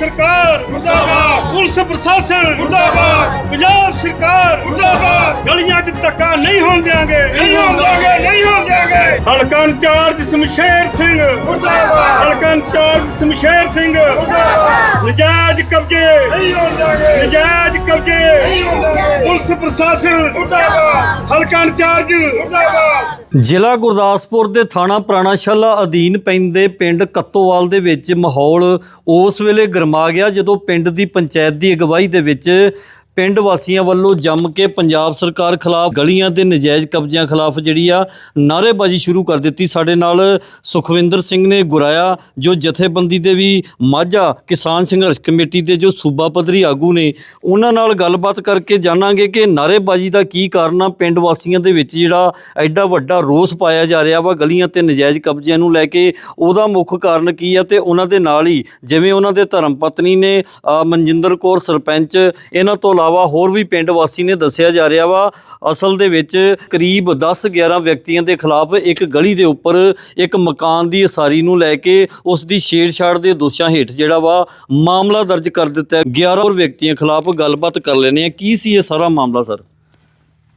ਸਰਕਾਰ ਮੁਰਦਾਬਾਦ। ਪੁਲਿਸ ਪ੍ਰਸ਼ਾਸਨ ਮੁਰਦਾਬਾਦ। ਪੰਜਾਬ ਸਰਕਾਰ ਮੁਰਦਾਬਾਦ। ਗਲੀਆਂ 'ਚ ਧੱਕਾ ਨਹੀਂ ਹੋਣ ਦਿਆਂਗੇ। ਨਹੀਂ ਹੋਣ ਦਿਆਂਗੇ ਨਹੀਂ ਹੋਣ ਦਿਆਂਗੇ। ਹਲਕਾ ਇੰਚਾਰਜ ਸ਼ਮਸ਼ੇਰ ਸਿੰਘ। ਮੁਰਦਾਬਾਦ। ਹਲਕਾ ਇੰਚਾਰਜ ਸ਼ਮਸ਼ੇਰ ਸਿੰਘ। ਮੁਰਦਾਬਾਦ। ਨਜਾਇਜ਼ ਕਬਜ਼ੇ। ਨਹੀਂ ਹੋਣ ਦਿਆਂਗੇ। ਨਜਾਇਜ਼ ਕਬਜ਼ੇ। ਨਹੀਂ ਹੋਣ ਦਿਆਂਗੇ। ਪੁਲਿਸ ਪ੍ਰਸ਼ਾਸਨ। ਮੁਰਦਾਬਾਦ। ਹਲਕਾ ਇੰਚਾਰਜ। ਮੁਰਦਾਬਾਦ। ਜ਼ਿਲ੍ਹਾ ਗੁਰਦਾਸਪੁਰ ਦੇ ਥਾਣਾ ਪੁਰਾਣਾ ਸ਼ਾਲਾ ਅਧੀਨ ਪੈਂਦੇ ਪਿੰਡ ਕੱਤੋਵਾਲ ਦੇ ਵਿੱਚ ਮਾਹੌਲ ਉਸ ਵੇਲੇ ਗਰਮਾ ਗਿਆ ਜਦੋਂ ਪਿੰਡ ਦੀ ਪੰਚਾਇਤ ਦੀ ਅਗਵਾਈ ਦੇ ਵਿੱਚ ਪਿੰਡ ਵਾਸੀਆਂ ਵੱਲੋਂ ਜੰਮ ਕੇ ਪੰਜਾਬ ਸਰਕਾਰ ਖਿਲਾਫ ਗਲੀਆਂ ਦੇ ਨਜਾਇਜ਼ ਕਬਜ਼ਿਆਂ ਖਿਲਾਫ ਜਿਹੜੀ ਆ ਨਾਅਰੇਬਾਜ਼ੀ ਸ਼ੁਰੂ ਕਰ ਦਿੱਤੀ। ਸਾਡੇ ਨਾਲ ਸੁਖਵਿੰਦਰ ਸਿੰਘ ਨੇ ਗੁਰਾਇਆ, ਜੋ ਜਥੇਬੰਦੀ ਦੇ ਵੀ ਮਾਝਾ ਕਿਸਾਨ ਸੰਘਰਸ਼ ਕਮੇਟੀ ਦੇ ਜੋ ਸੂਬਾ ਪੱਧਰੀ ਆਗੂ ਨੇ, ਉਹਨਾਂ ਨਾਲ ਗੱਲਬਾਤ ਕਰਕੇ ਜਾਣਾਂਗੇ ਕਿ ਨਾਅਰੇਬਾਜ਼ੀ ਦਾ ਕੀ ਕਾਰਨ ਆ। ਪਿੰਡ ਵਾਸੀਆਂ ਦੇ ਵਿੱਚ ਜਿਹੜਾ ਐਡਾ ਵੱਡਾ ਰੋਸ ਪਾਇਆ ਜਾ ਰਿਹਾ ਵਾ ਗਲੀਆਂ ਤੇ ਨਜਾਇਜ਼ ਕਬਜ਼ਿਆਂ ਨੂੰ ਲੈ ਕੇ, ਉਹਦਾ ਮੁੱਖ ਕਾਰਨ ਕੀ ਆ ਤੇ ਉਹਨਾਂ ਦੇ ਨਾਲ ਹੀ ਜਿਵੇਂ ਉਹਨਾਂ ਦੇ ਧਰਮ ਪਤਨੀ ਨੇ ਮਨਜਿੰਦਰ ਕੌਰ ਸਰਪੰਚ, ਇਹਨਾਂ ਤੋਂ ਇਲਾਵਾ ਹੋਰ ਵੀ ਪਿੰਡ ਵਾਸੀ ਨੇ ਦੱਸਿਆ ਜਾ ਰਿਹਾ ਵਾ, ਅਸਲ ਦੇ ਵਿੱਚ ਕਰੀਬ 10-11 ਵਿਅਕਤੀਆਂ ਦੇ ਖਿਲਾਫ ਇੱਕ ਗਲੀ ਦੇ ਉੱਪਰ ਇੱਕ ਮਕਾਨ ਦੀ ਉਸਾਰੀ ਨੂੰ ਲੈ ਕੇ ਉਸ ਦੀ ਛੇੜਛਾੜ ਦੇ ਦੋਸ਼ਾਂ ਹੇਠ ਜਿਹੜਾ ਵਾ ਮਾਮਲਾ ਦਰਜ ਕਰ ਦਿੱਤਾ ਹੈ। 11 ਹੋਰ ਵਿਅਕਤੀਆਂ ਖਿਲਾਫ ਗੱਲਬਾਤ ਕਰ ਲੈਣੇ ਆ ਕੀ ਸੀ ਇਹ ਸਾਰਾ ਮਾਮਲਾ, ਸਰ?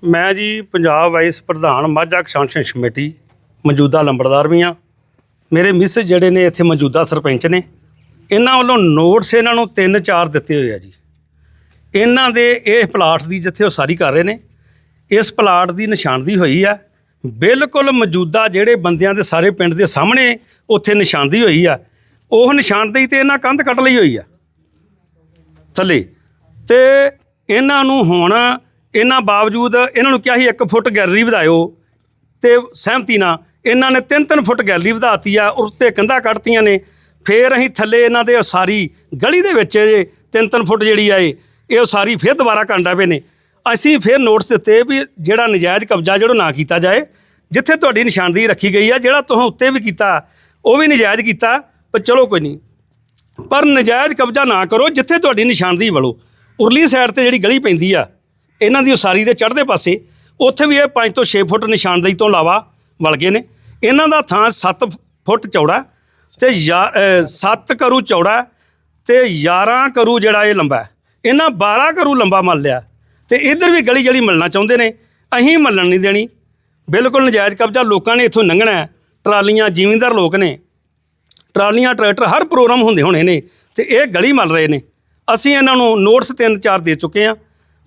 ਮੈਂ ਜੀ ਪੰਜਾਬ ਵਾਈਸ ਪ੍ਰਧਾਨ ਮਾਝਾ ਕਿਸਾਨ ਕਮੇਟੀ, ਮੌਜੂਦਾ ਲੰਬੜਦਾਰ ਵੀ ਆ ਮੇਰੇ ਮਿਸ ਜਿਹੜੇ ਨੇ ਇੱਥੇ ਮੌਜੂਦਾ ਸਰਪੰਚ ਨੇ। ਇਹਨਾਂ ਵੱਲੋਂ ਨੋਟਸ ਇਹਨਾਂ ਨੂੰ 3-4 ਦਿੱਤੇ ਹੋਏ ਆ ਜੀ। ਇਹਨਾਂ ਦੇ ਇਹ ਪਲਾਟ ਦੀ ਜਿੱਥੇ ਉਹ ਸਾਰੀ ਕਰ ਰਹੇ ਨੇ, ਇਸ ਪਲਾਟ ਦੀ ਨਿਸ਼ਾਨਦੀ ਹੋਈ ਆ। ਬਿਲਕੁਲ ਮੌਜੂਦਾ ਜਿਹੜੇ ਬੰਦਿਆਂ ਦੇ ਸਾਰੇ ਪਿੰਡ ਦੇ ਸਾਹਮਣੇ ਉੱਥੇ ਨਿਸ਼ਾਨਦੀ ਹੋਈ ਆ। ਉਹ ਨਿਸ਼ਾਨਦੇਹੀ ਤੇ ਇਹਨਾਂ ਕੰਧ ਕੱਟ ਲਈ ਹੋਈ ਆ। ਥੱਲੇ। ਤੇ ਇਹਨਾਂ ਨੂੰ ਹੁਣ ਇਹਨਾਂ ਬਾਵਜੂਦ ਇਹਨਾਂ ਨੂੰ ਕਿਹਾ ਸੀ 1 ਫੁੱਟ ਗੈਲਰੀ ਵਧਾਇਓ ਤੇ ਸਹਿਮਤੀ ਨਾਲ ਇਹਨਾਂ ਨੇ 3-3 ਫੁੱਟ ਗੈਲਰੀ ਵਧਾਤੀ ਆ ਉੱਤੇ ਕੰਧਾਂ ਕੱਢਤੀਆਂ ਨੇ। ਫੇਰ ਅਸੀਂ ਥੱਲੇ ਇਹਨਾਂ ਦੇ ਸਾਰੀ ਗਲੀ ਦੇ ਵਿੱਚ ਜੇ 3-3 ਫੁੱਟ ਜਿਹੜੀ ਆ ਇਹ ਉਸਾਰੀ ਫਿਰ ਦੁਬਾਰਾ ਕਾਂਡਾ ਪਏ ਨੇ ਅਸੀਂ ਫਿਰ ਨੋਟਿਸ ਦਿੱਤੇ ਵੀ ਜਿਹੜਾ ਨਜਾਇਜ਼ ਕਬਜ਼ਾ ਜਿਹੜਾ ਨਾ ਕੀਤਾ ਜਾਏ, ਜਿੱਥੇ ਤੁਹਾਡੀ ਨਿਸ਼ਾਨਦੇਹੀ ਰੱਖੀ ਗਈ ਆ, ਜਿਹੜਾ ਤੁਸੀਂ ਉੱਤੇ ਵੀ ਕੀਤਾ, ਉਹ ਵੀ ਨਜਾਇਜ਼ ਕੀਤਾ, ਪਰ ਚਲੋ ਕੋਈ ਨਹੀਂ। ਪਰ ਨਜਾਇਜ਼ ਕਬਜ਼ਾ ਨਾ ਕਰੋ, ਜਿੱਥੇ ਤੁਹਾਡੀ ਨਿਸ਼ਾਨਦੇਹੀ ਵਲੋ। ਉਰਲੀ ਸਾਈਡ ਤੇ ਜਿਹੜੀ ਗਲੀ ਪੈਂਦੀ ਆ, ਇਹਨਾਂ ਦੀ ਉਸਾਰੀ ਦੇ ਚੜ੍ਹਦੇ ਪਾਸੇ, ਉੱਥੇ ਵੀ ਇਹ 5 ਤੋਂ 6 ਫੁੱਟ ਨਿਸ਼ਾਨਦੇਹੀ ਤੋਂ ਇਲਾਵਾ ਵਲ ਗਏ ਨੇ। ਇਹਨਾਂ ਦਾ ਥਾਂ 7 ਫੁੱਟ ਚੌੜਾ ਤੇ 7 ਕਰੂ ਚੌੜਾ ਤੇ 11 ਕਰੂ ਜਿਹੜਾ ਇਹ ਲੰਬਾ ਇਹਨਾਂ 12 ਕਰੂ ਲੰਬਾ ਮੰਨ ਲਿਆ। ਤੇ ਇਧਰ ਵੀ ਗਲੀ ਜਲੀ ਮਿਲਣਾ ਚਾਹੁੰਦੇ ਨੇ। ਅਸੀਂ ਮੱਲਣ ਨਹੀਂ ਦੇਣੀ। ਬਿਲਕੁਲ ਨਜਾਇਜ਼ ਕਬਜ਼ਾ ਲੋਕਾਂ ਨੇ ਇੱਥੋਂ ਲੰਘਣਾ ਟਰਾਲੀਆਂ ਜ਼ਿਮੀਂਦਾਰ ਲੋਕ ਨੇ। ਟਰਾਲੀਆਂ, ਟਰੈਕਟਰ ਹਰ ਪ੍ਰੋਗਰਾਮ ਹੁੰਦੇ ਹੋਣੇ ਨੇ। ਤੇ ਇਹ ਗਲੀ ਮਲ ਰਹੇ ਨੇ। ਅਸੀਂ ਇਹਨਾਂ ਨੂੰ ਨੋਟਸ ਤਿੰਨ ਚਾਰ ਦੇ ਚੁੱਕੇ ਆ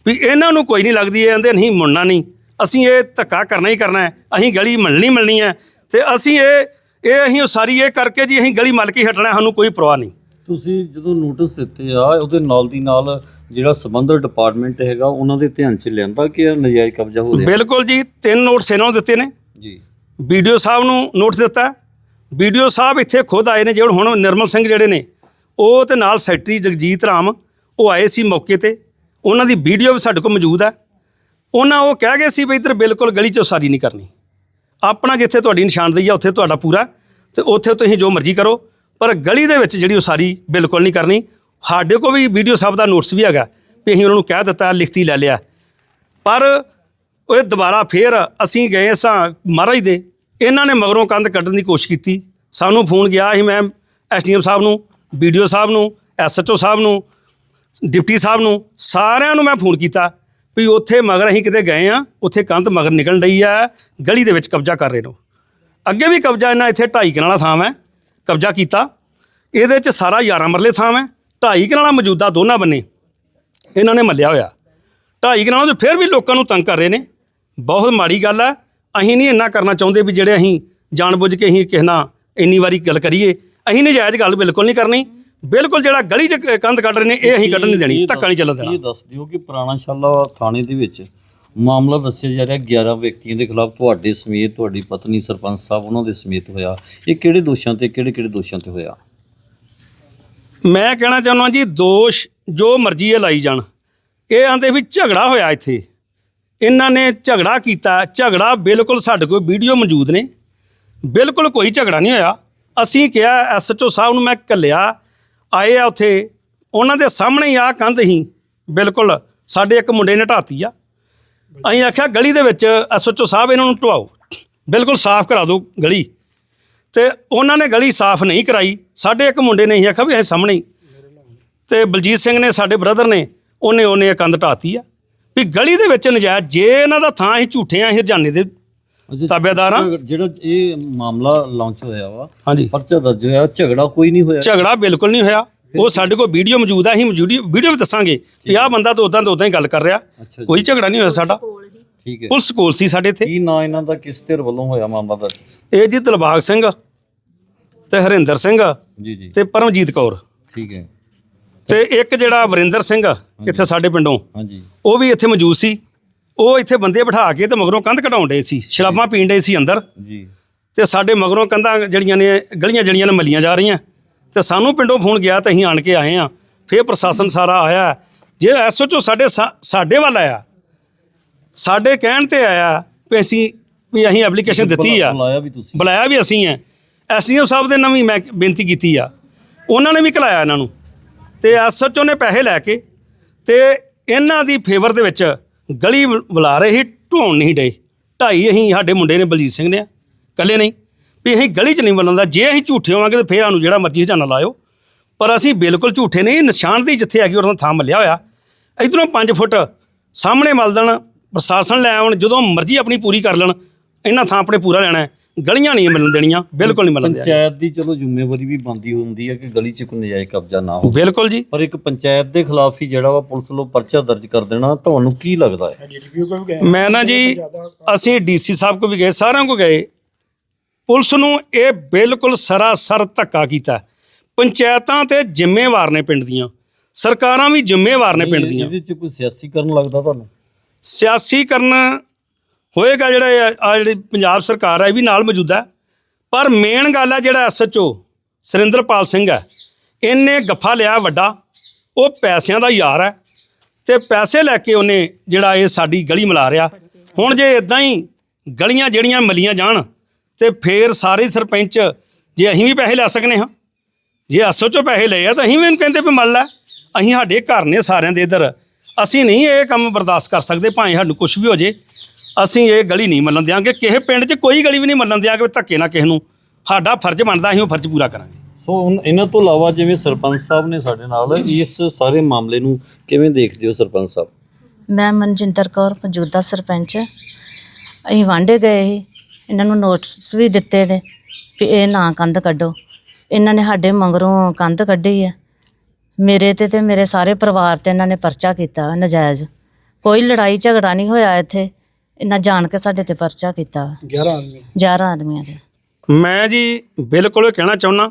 ਵੀ ਇਹਨਾਂ ਨੂੰ ਕੋਈ ਨਹੀਂ ਲੱਗਦੀ, ਇਹ ਕਹਿੰਦੇ ਨਹੀਂ ਮੁੜਨਾ ਨਹੀਂ। ਅਸੀਂ ਇਹ ਧੱਕਾ ਕਰਨਾ ਹੀ ਕਰਨਾ ਹੈ। ਅਸੀਂ ਗਲੀ ਮਲਣੀ ਮਲਣੀ ਹੈ। ਤੇ ਅਸੀਂ ਇਹ ਇਹ ਅਸੀਂ ਉਸਾਰੀ ਇਹ ਕਰਕੇ ਜੀ ਅਸੀਂ ਗਲੀ ਮਲ ਕੇ ਹੀ ਹਟਣਾ ਸਾਨੂੰ ਕੋਈ ਪਰਵਾਹ ਨਹੀਂ। ਤੁਸੀਂ ਜਦੋਂ ਨੋਟਿਸ ਦਿੱਤੇ ਆ ਉਹਦੇ ਨਾਲ ਦੀ ਨਾਲ ਜਿਹੜਾ ਸੰਬੰਧਿਤ ਡਿਪਾਰਟਮੈਂਟ ਹੈਗਾ ਉਹਨਾਂ ਦੇ ਧਿਆਨ 'ਚ ਲਿਆਂਦਾ ਕਿ ਇਹ ਨਜਾਇਜ਼ ਕਬਜ਼ਾ ਹੋ ਰਿਹਾ? ਬਿਲਕੁਲ ਜੀ ਤਿੰਨ ਨੋਟਿਸ ਇਹਨਾਂ ਨੂੰ ਦਿੱਤੇ ਨੇ। ਜੀ। ਵੀਡੀਓ ਸਾਹਿਬ ਨੂੰ ਨੋਟਿਸ ਦਿੱਤਾ। ਵੀਡੀਓ ਸਾਹਿਬ ਇੱਥੇ ਖੁਦ ਆਏ ਨੇ ਜਿਹੜੇ ਹੁਣ ਨਿਰਮਲ ਸਿੰਘ ਜਿਹੜੇ ਨੇ ਉਹ ਤੇ ਨਾਲ ਸੈਕਟਰੀ ਜਗਜੀਤ ਰਾਮ ਉਹ ਆਏ ਸੀ ਮੌਕੇ ਤੇ। ਉਹਨਾਂ ਦੀ ਵੀਡੀਓ ਵੀ ਸਾਡੇ ਕੋਲ ਮੌਜੂਦ ਹੈ ਉਹਨਾਂ ਉਹ ਕਹਿ ਗਏ ਸੀ ਵੀ ਇੱਧਰ ਬਿਲਕੁਲ ਗਲੀ 'ਚ ਉਸਾਰੀ ਨਹੀਂ ਕਰਨੀ। ਆਪਣਾ ਜਿੱਥੇ ਤੁਹਾਡੀ ਨਿਸ਼ਾਨਦੇਹੀ ਆ ਉੱਥੇ ਤੁਹਾਡਾ ਪੂਰਾ। ਤੇ ਉੱਥੇ ਤੁਸੀਂ ਜੋ ਮਰਜ਼ੀ ਕਰੋ। ਪਰ ਗਲੀ ਦੇ ਵਿੱਚ ਜਿਹੜੀ ਉਸਾਰੀ ਬਿਲਕੁਲ ਨਹੀਂ ਕਰਨੀ। ਸਾਡੇ ਕੋਲ ਵੀ ਵੀਡੀਓ ਸਾਹਿਬ ਦਾ ਨੋਟਿਸ ਵੀ ਹੈਗਾ ਵੀ ਅਸੀਂ ਉਹਨਾਂ ਨੂੰ ਕਹਿ ਦਿੱਤਾ, ਲਿਖਤੀ ਲੈ ਲਿਆ। ਪਰ ਉਹ ਦੁਬਾਰਾ ਫੇਰ ਅਸੀਂ ਗਏ ਸਾਂ ਮਹਾਰਾਜ ਦੇ। ਇਹਨਾਂ ਨੇ ਮਗਰੋਂ ਕੰਧ ਕੱਢਣ ਦੀ ਕੋਸ਼ਿਸ਼ ਕੀਤੀ। ਸਾਨੂੰ ਫੋਨ ਗਿਆ ਸੀ ਮੈਂ ਐਸਡੀਐਮ ਸਾਹਿਬ ਨੂੰ, ਵੀਡੀਓ ਸਾਹਿਬ ਨੂੰ ਐਸਐਚਓ ਸਾਹਿਬ ਨੂੰ, ਡਿਪਟੀ ਸਾਹਿਬ ਨੂੰ, ਸਾਰਿਆਂ ਨੂੰ ਮੈਂ ਫੋਨ ਕੀਤਾ ਵੀ ਉੱਥੇ ਮਗਰ ਅਸੀਂ ਕਿਤੇ ਗਏ ਆ ਉੱਥੇ ਕੰਧ ਮਗਰ ਨਿਕਲਣ ਡਈ ਆ, ਗਲੀ ਦੇ ਵਿੱਚ ਕਬਜ਼ਾ ਕਰ ਰਹੇ ਨੇ ਅੱਗੇ ਵੀ ਕਬਜ਼ਾ ਇਹਨਾਂ ਇੱਥੇ ਢਾਈ ਕਨਾਲਾ ਥਾਂ ਹੈ ਕਬਜ਼ਾ ਕੀਤਾ। ਇਹਦੇ ਚ ਸਾਰਾ 11 ਮਰਲੇ ਥਾਂ ਹੈ। ਢਾਈ ਕਨਾਲਾ ਮੌਜੂਦਾ ਦੋਨਾਂ ਬੰਨੇ ਇਹਨਾਂ ਨੇ ਮੱਲਿਆ ਹੋਇਆ। ਢਾਈ ਕਨਾਲਾਂ ਤੋਂ ਫਿਰ ਵੀ ਲੋਕਾਂ ਨੂੰ ਤੰਗ ਕਰ ਰਹੇ ਨੇ। ਬਹੁਤ ਮਾੜੀ ਗੱਲ ਹੈ। ਅਸੀਂ ਨਹੀਂ ਇੰਨਾ ਕਰਨਾ ਚਾਹੁੰਦੇ ਵੀ ਜਿਹੜੇ ਅਸੀਂ ਜਾਣਬੁੱਝ ਕੇ ਅਸੀਂ ਕਿਸੇ ਨਾਲ ਇੰਨੀ ਵਾਰੀ ਗੱਲ ਕਰੀਏ। ਅਸੀਂ ਨਜਾਇਜ਼ ਗੱਲ ਬਿਲਕੁਲ ਨਹੀਂ ਕਰਨੀ। ਬਿਲਕੁਲ ਜਿਹੜਾ ਗਲੀ 'ਚ ਕੰਧ ਕੱਢ ਰਹੇ ਨੇ ਇਹ ਅਸੀਂ ਕੱਢਣ ਨਹੀਂ ਦੇਣੀ। ਧੱਕਾ ਨਹੀਂ ਚੱਲਣ ਦੇਣਾ। ਇਹ ਦੱਸ ਦਿਓ ਕਿ ਪੁਰਾਣਾ ਸ਼ਾਲਾ ਥਾਣੇ ਦੇ ਵਿੱਚ ਮਾਮਲਾ ਦੱਸਿਆ ਜਾ ਰਿਹਾ 11 ਵਿਅਕਤੀਆਂ ਦੇ ਖਿਲਾਫ ਤੁਹਾਡੇ ਸਮੇਤ ਤੁਹਾਡੀ ਪਤਨੀ ਸਰਪੰਚ ਸਾਹਿਬ, ਉਹਨਾਂ ਦੇ ਸਮੇਤ ਹੋਇਆ। ਇਹ ਕਿਹੜੇ ਦੋਸ਼ਾਂ ਤੇ, ਕਿਹੜੇ ਕਿਹੜੇ ਦੋਸ਼ਾਂ ਤੇ ਹੋਇਆ? ਮੈਂ ਕਹਿਣਾ ਚਾਹੁੰਦਾ ਜੀ, ਦੋਸ਼ ਜੋ ਮਰਜ਼ੀ ਇਹ ਲਾਈ ਜਾਣ। ਇਹ ਆਂਦੇ ਵੀ ਝਗੜਾ ਹੋਇਆ ਇੱਥੇ। ਇਹਨਾਂ ਨੇ ਝਗੜਾ ਕੀਤਾ, ਝਗੜਾ ਬਿਲਕੁਲ ਸਾਡੇ ਕੋਲ ਵੀਡੀਓ ਮੌਜੂਦ ਨੇ। ਬਿਲਕੁਲ ਕੋਈ ਝਗੜਾ ਨਹੀਂ ਹੋਇਆ। ਅਸੀਂ ਕਿਹਾ ਐਸਐਚਓ ਸਾਹਿਬ ਨੂੰ ਮੈਂ ਕੱਲਿਆ ਆਏ ਆ ਉੱਥੇ। ਉਹਨਾਂ ਦੇ ਸਾਹਮਣੇ ਹੀ ਆ ਕੰਧ ਹੀ ਬਿਲਕੁਲ ਸਾਡੇ ਇੱਕ ਮੁੰਡੇ ਨੇ ਢਾਤੀ ਆ। ਅਸੀਂ ਆਖਿਆ ਗਲੀ ਦੇ ਵਿੱਚ ਐਸਐਚਓ ਸਾਹਿਬ ਇਹਨਾਂ ਨੂੰ ਢਵਾਓ ਬਿਲਕੁਲ ਸਾਫ਼ ਕਰਾ ਦਿਓ ਗਲੀ। ਤੇ ਉਹਨਾਂ ਨੇ ਗਲੀ ਸਾਫ਼ ਨਹੀਂ ਕਰਾਈ। ਸਾਡੇ ਇੱਕ ਮੁੰਡੇ ਨੇ ਹੀ ਆਖਿਆ ਵੀ ਇਹ ਸਾਹਮਣੇ ਤੇ ਬਲਜੀਤ ਸਿੰਘ ਨੇ ਸਾਡੇ ਬ੍ਰਦਰ ਨੇ ਉਹਨੇ ਉਹਨੇ ਕੰਧ ਢਾਤੀ ਆ। ਵੀ ਗਲੀ ਦੇ ਵਿੱਚ ਨਜਾਇਜ਼ ਜੇ ਇਹਨਾਂ ਦਾ ਥਾਂ ਅਸੀਂ ਝੂਠੇ ਆ ਹਰਜਾਨੇ ਦੇ ਤਾਬੇਦਾਰ। ਜਿਹੜਾ ਇਹ ਮਾਮਲਾ ਲਾਂਚ ਹੋਇਆ ਵਾ ਪਰਚਾ ਦਰਜ ਹੋਇਆ ਝਗੜਾ ਕੋਈ ਨਹੀਂ ਹੋਇਆ। ਝਗੜਾ ਬਿਲਕੁਲ ਨਹੀਂ ਹੋਇਆ। ਉਹ ਸਾਡੇ ਕੋਲ ਵੀਡੀਓ ਮੌਜੂਦ ਆ ਅਸੀਂ ਵੀਡੀਓ ਵੀਡੀਓ ਵੀ ਦੱਸਾਂਗੇ ਵੀ ਆਹ ਬੰਦਾ ਤਾਂ ਉਦਾਂ ਤਾਂ ਉਦਾਂ ਹੀ ਗੱਲ ਕਰ ਰਿਹਾ। ਅੱਛਾ ਜੀ। ਕੋਈ ਝਗੜਾ ਨਹੀਂ ਹੋਇਆ ਸਾਡਾ। ਠੀਕ ਹੈ। ਪੁਲਿਸ ਕੋਲ ਸੀ ਸਾਡੇ ਇੱਥੇ। ਕੀ ਨਾਂ ਇਹਨਾਂ ਦਾ ਕਿਸ ਧਿਰ ਵੱਲੋਂ ਹੋਇਆ ਮਾਮਲਾ ਦਰਜ ਇਹ ਜੀ ਦਿਲਬਾਗ ਸਿੰਘ ਤੇ ਹਰਿੰਦਰ ਸਿੰਘ ਜੀ ਜੀ। ਤੇ ਪਰਮਜੀਤ ਕੌਰ। ਠੀਕ ਹੈ। ਤੇ ਇੱਕ ਜਿਹੜਾ ਵਰਿੰਦਰ ਸਿੰਘ ਇੱਥੇ ਸਾਡੇ ਪਿੰਡੋਂ। ਹਾਂਜੀ। ਉਹ ਵੀ ਇੱਥੇ ਮੌਜੂਦ ਸੀ। ਉਹ ਇੱਥੇ ਬੰਦੇ ਬਿਠਾ ਕੇ ਤੇ ਮਗਰੋਂ ਕੰਧ ਕਢਾਉਣ ਡੇ ਸੀ। ਸ਼ਰਾਬਾਂ ਪੀਣ ਡੇ ਸੀ ਅੰਦਰ। ਜੀ। ਤੇ ਸਾਡੇ ਮਗਰੋਂ ਕੰਧਾਂ ਜਿਹੜੀਆਂ ਨੇ ਗਲੀਆਂ ਜਲੀਆਂ ਨੇ ਮੱਲੀਆਂ ਜਾ ਰਹੀਆਂ। ਤੇ ਸਾਨੂੰ ਪਿੰਡੋਂ ਫੋਨ ਗਿਆ ਤਾਂ ਅਸੀਂ ਆਣ ਕੇ ਆਏ ਆ ਫਿਰ ਪ੍ਰਸ਼ਾਸਨ ਸਾਰਾ ਆਇਆ। ਜੇ ਐਸਓਚਓ ਸਾਡੇ ਸਾਡੇ ਵੱਲ ਆਇਆ ਸਾਡੇ ਕਹਿਣ ਤੇ ਆਇਆ ਵੀ ਅਸੀਂ ਵੀ ਅਸੀਂ ਐਪਲੀਕੇਸ਼ਨ ਦਿੱਤੀ ਆ। ਬੁਲਾਇਆ ਵੀ ਤੁਸੀਂ। ਬੁਲਾਇਆ ਵੀ ਅਸੀਂ ਆ। ਐਸਡੀਓ ਸਾਹਿਬ ਦੇ ਨਾਲ ਵੀ ਮੈਂ ਬੇਨਤੀ ਕੀਤੀ ਆ। ਉਹਨਾਂ ਨੇ ਵੀ ਘਲਾਇਆ ਇਹਨਾਂ ਨੂੰ। ਤੇ ਐਸਐਚਓ ਨੇ ਪੈਸੇ ਲੈ ਕੇ ਤੇ ਇਹਨਾਂ ਦੀ ਫੇਵਰ ਦੇ ਵਿੱਚ ਗਲੀ ਬੁਲਾ ਰਹੇ ਸੀ ਢੋਣ ਨਹੀਂ ਡੇ ਢਾਈ ਅਸੀਂ ਸਾਡੇ ਮੁੰਡੇ ਨੇ ਬਲਜੀਤ ਸਿੰਘ ਨੇ ਇਕੱਲੇ ਨਹੀਂ। ਵੀ ਅਸੀਂ ਗਲੀ 'ਚ ਨਹੀਂ ਬੁਲਾਉਂਦਾ ਜੇ ਅਸੀਂ ਝੂਠੇ ਹੋਵਾਂਗੇ ਤਾਂ ਫੇਰ ਸਾਨੂੰ ਜਿਹੜਾ ਮਰਜ਼ੀ ਹਜਾਨਾ ਲਾਇਓ। ਪਰ ਅਸੀਂ ਬਿਲਕੁਲ ਝੂਠੇ ਨਹੀਂ। ਨਿਸ਼ਾਨਦੇਹੀ ਜਿੱਥੇ ਹੈਗੀ ਉਹਨਾਂ ਥਾਂ ਮੱਲਿਆ ਹੋਇਆ। ਇਧਰੋਂ 5 ਫੁੱਟ ਸਾਹਮਣੇ ਮਲ ਦੇਣ ਪ੍ਰਸ਼ਾਸਨ ਲੈ ਆਉਣ ਜਦੋਂ ਮਰਜ਼ੀ ਆਪਣੀ ਪੂਰੀ ਕਰ ਲੈਣ। ਇਹਨਾਂ ਥਾਂ ਆਪਣੇ ਪੂਰਾ ਲੈਣਾ ਹੈ। ਗਲੀਆਂ ਨਹੀਂ ਮਿਲਣ ਦੇਣੀਆਂ। ਬਿਲਕੁਲ ਨਹੀਂ ਮਿਲਣ ਦੇਣੀਆਂ। ਪੰਚਾਇਤ ਦੀ ਚਲੋ ਜ਼ਿੰਮੇਵਾਰੀ ਵੀ ਬੰਦੀ ਹੁੰਦੀ ਹੈ ਕਿ ਗਲੀ 'ਚ ਕੋਈ ਨਜਾਇਜ਼ ਕਬਜ਼ਾ ਨਾ ਹੋ ਬਿਲਕੁਲ ਜੀ। ਪਰ ਇੱਕ ਪੰਚਾਇਤ ਦੇ ਖਿਲਾਫ ਹੀ ਜਿਹੜਾ ਵਾ ਪੁਲਿਸ ਵੱਲੋਂ ਪਰਚਾ ਦਰਜ ਕਰ ਦੇਣਾ ਤੁਹਾਨੂੰ ਕੀ ਲੱਗਦਾ ਹੈ? ਮੈਂ ਨਾ ਜੀ ਅਸੀਂ ਡੀਸੀ ਸਾਹਿਬ ਕੋ ਵੀ ਗਏ ਸਾਰਿਆਂ ਕੋ ਗਏ। ਪੁਲਿਸ ਨੂੰ ਇਹ ਬਿਲਕੁਲ ਸਰਾਸਰ ਧੱਕਾ ਕੀਤਾ। ਪੰਚਾਇਤਾਂ ਤੇ ਜ਼ਿੰਮੇਵਾਰ ਨੇ ਪਿੰਡ ਦੀਆਂ। ਸਰਕਾਰਾਂ ਵੀ ਜ਼ਿੰਮੇਵਾਰ ਨੇ ਪਿੰਡ ਦੀਆਂ। ਇਹਦੇ 'ਚ ਕੋਈ ਸਿਆਸੀ ਕਰਨ ਲੱਗਦਾ ਤੁਹਾਨੂੰ? ਸਿਆਸੀਕਰਨ ਹੋਏਗਾ ਜਿਹੜਾ ਆ ਜਿਹੜੀ ਪੰਜਾਬ ਸਰਕਾਰ ਹੈ ਇਹ ਵੀ ਨਾਲ ਮੌਜੂਦਾ। ਪਰ ਮੇਨ ਗੱਲ ਹੈ ਜਿਹੜਾ ਐਸਐਚਓ ਸੁਰਿੰਦਰਪਾਲ ਸਿੰਘ ਹੈ ਇਹਨੇ ਗੱਫਾ ਲਿਆ ਵੱਡਾ। ਉਹ ਪੈਸਿਆਂ ਦਾ ਯਾਰ ਹੈ ਤੇ ਪੈਸੇ ਲੈ ਕੇ ਉਹਨੇ ਜਿਹੜਾ ਇਹ ਸਾਡੀ ਗਲੀ ਮਿਲਾ ਰਿਹਾ। ਹੁਣ ਜੇ ਇਦਾਂ ਹੀ ਗਲੀਆਂ ਜਿਹੜੀਆਂ ਮਲੀਆਂ ਜਾਣ ਤੇ ਫੇਰ ਸਾਰੇ ਸਰਪੰਚ ਜੇ ਅਸੀਂ ਵੀ ਪੈਸੇ ਲੈ ਸਕਨੇ ਹਾਂ ਜੇ ਐਸਓਚਓ ਪੈਸੇ ਲਏ ਆ ਤਾਂ ਅਸੀਂ ਵੀ ਇਹਨੂੰ ਕਹਿੰਦੇ ਵੀ ਮੰਨ ਲੈ ਅਸੀਂ ਸਾਡੇ ਘਰ ਨੇ ਸਾਰਿਆਂ ਦੇ ਇੱਧਰ ਅਸੀਂ ਨਹੀਂ ਇਹ ਕੰਮ ਬਰਦਾਸ਼ਤ ਕਰ ਸਕਦੇ ਭਾਵੇਂ ਸਾਨੂੰ ਕੁਝ ਵੀ ਹੋ ਜੇ ਅਸੀਂ ਇਹ ਗਲੀ ਨਹੀਂ ਮੰਨਣ ਦਿਆਂਗੇ ਕਿਸੇ ਪਿੰਡ 'ਚ ਕੋਈ ਗਲੀ ਵੀ ਨਹੀਂ ਮੰਨਣ ਦਿਆਂਗੇ ਵੀ ਧੱਕੇ ਨਾਲ ਕਿਸੇ ਨੂੰ ਸਾਡਾ ਫਰਜ਼ ਬਣਦਾ ਅਸੀਂ ਉਹ ਫਰਜ਼ ਪੂਰਾ ਕਰਾਂਗੇ। ਸੋ ਹੁਣ ਇਹਨਾਂ ਤੋਂ ਇਲਾਵਾ ਜਿਵੇਂ ਸਰਪੰਚ ਸਾਹਿਬ ਨੇ ਸਾਡੇ ਨਾਲ ਇਸ ਸਾਰੇ ਮਾਮਲੇ ਨੂੰ ਕਿਵੇਂ ਦੇਖਦੇ ਹੋ ਸਰਪੰਚ ਸਾਹਿਬ? ਮੈਂ ਮਨਜਿੰਦਰ ਕੌਰ ਮੌਜੂਦਾ ਸਰਪੰਚ। ਅਸੀਂ ਵਾਂਡੇ ਗਏ ਸੀ। ਇਹਨਾਂ ਨੂੰ ਨੋਟਿਸ ਵੀ ਦਿੱਤੇ ਨੇ ਵੀ ਇਹ ਨਾ ਕੰਧ ਕੱਢੋ। ਇਹਨਾਂ ਨੇ ਸਾਡੇ ਮਗਰੋਂ ਕੰਧ ਕੱਢੀ ਆ। ਮੇਰੇ ਤੇ ਤੇ ਮੇਰੇ ਸਾਰੇ ਪਰਿਵਾਰ ਤੇ ਇਹਨਾਂ ਨੇ ਪਰਚਾ ਕੀਤਾ ਨਜਾਇਜ਼। ਕੋਈ ਲੜਾਈ ਝਗੜਾ ਨਹੀਂ ਹੋਇਆ ਇੱਥੇ। ਇਹਨਾਂ ਜਾਣ ਕੇ ਸਾਡੇ ਤੇ ਪਰਚਾ ਕੀਤਾ 11 ਆਦਮੀ 11 ਆਦਮੀਆਂ ਦੇ। ਮੈਂ ਜੀ ਬਿਲਕੁਲ ਇਹ ਕਹਿਣਾ ਚਾਹੁੰਦਾ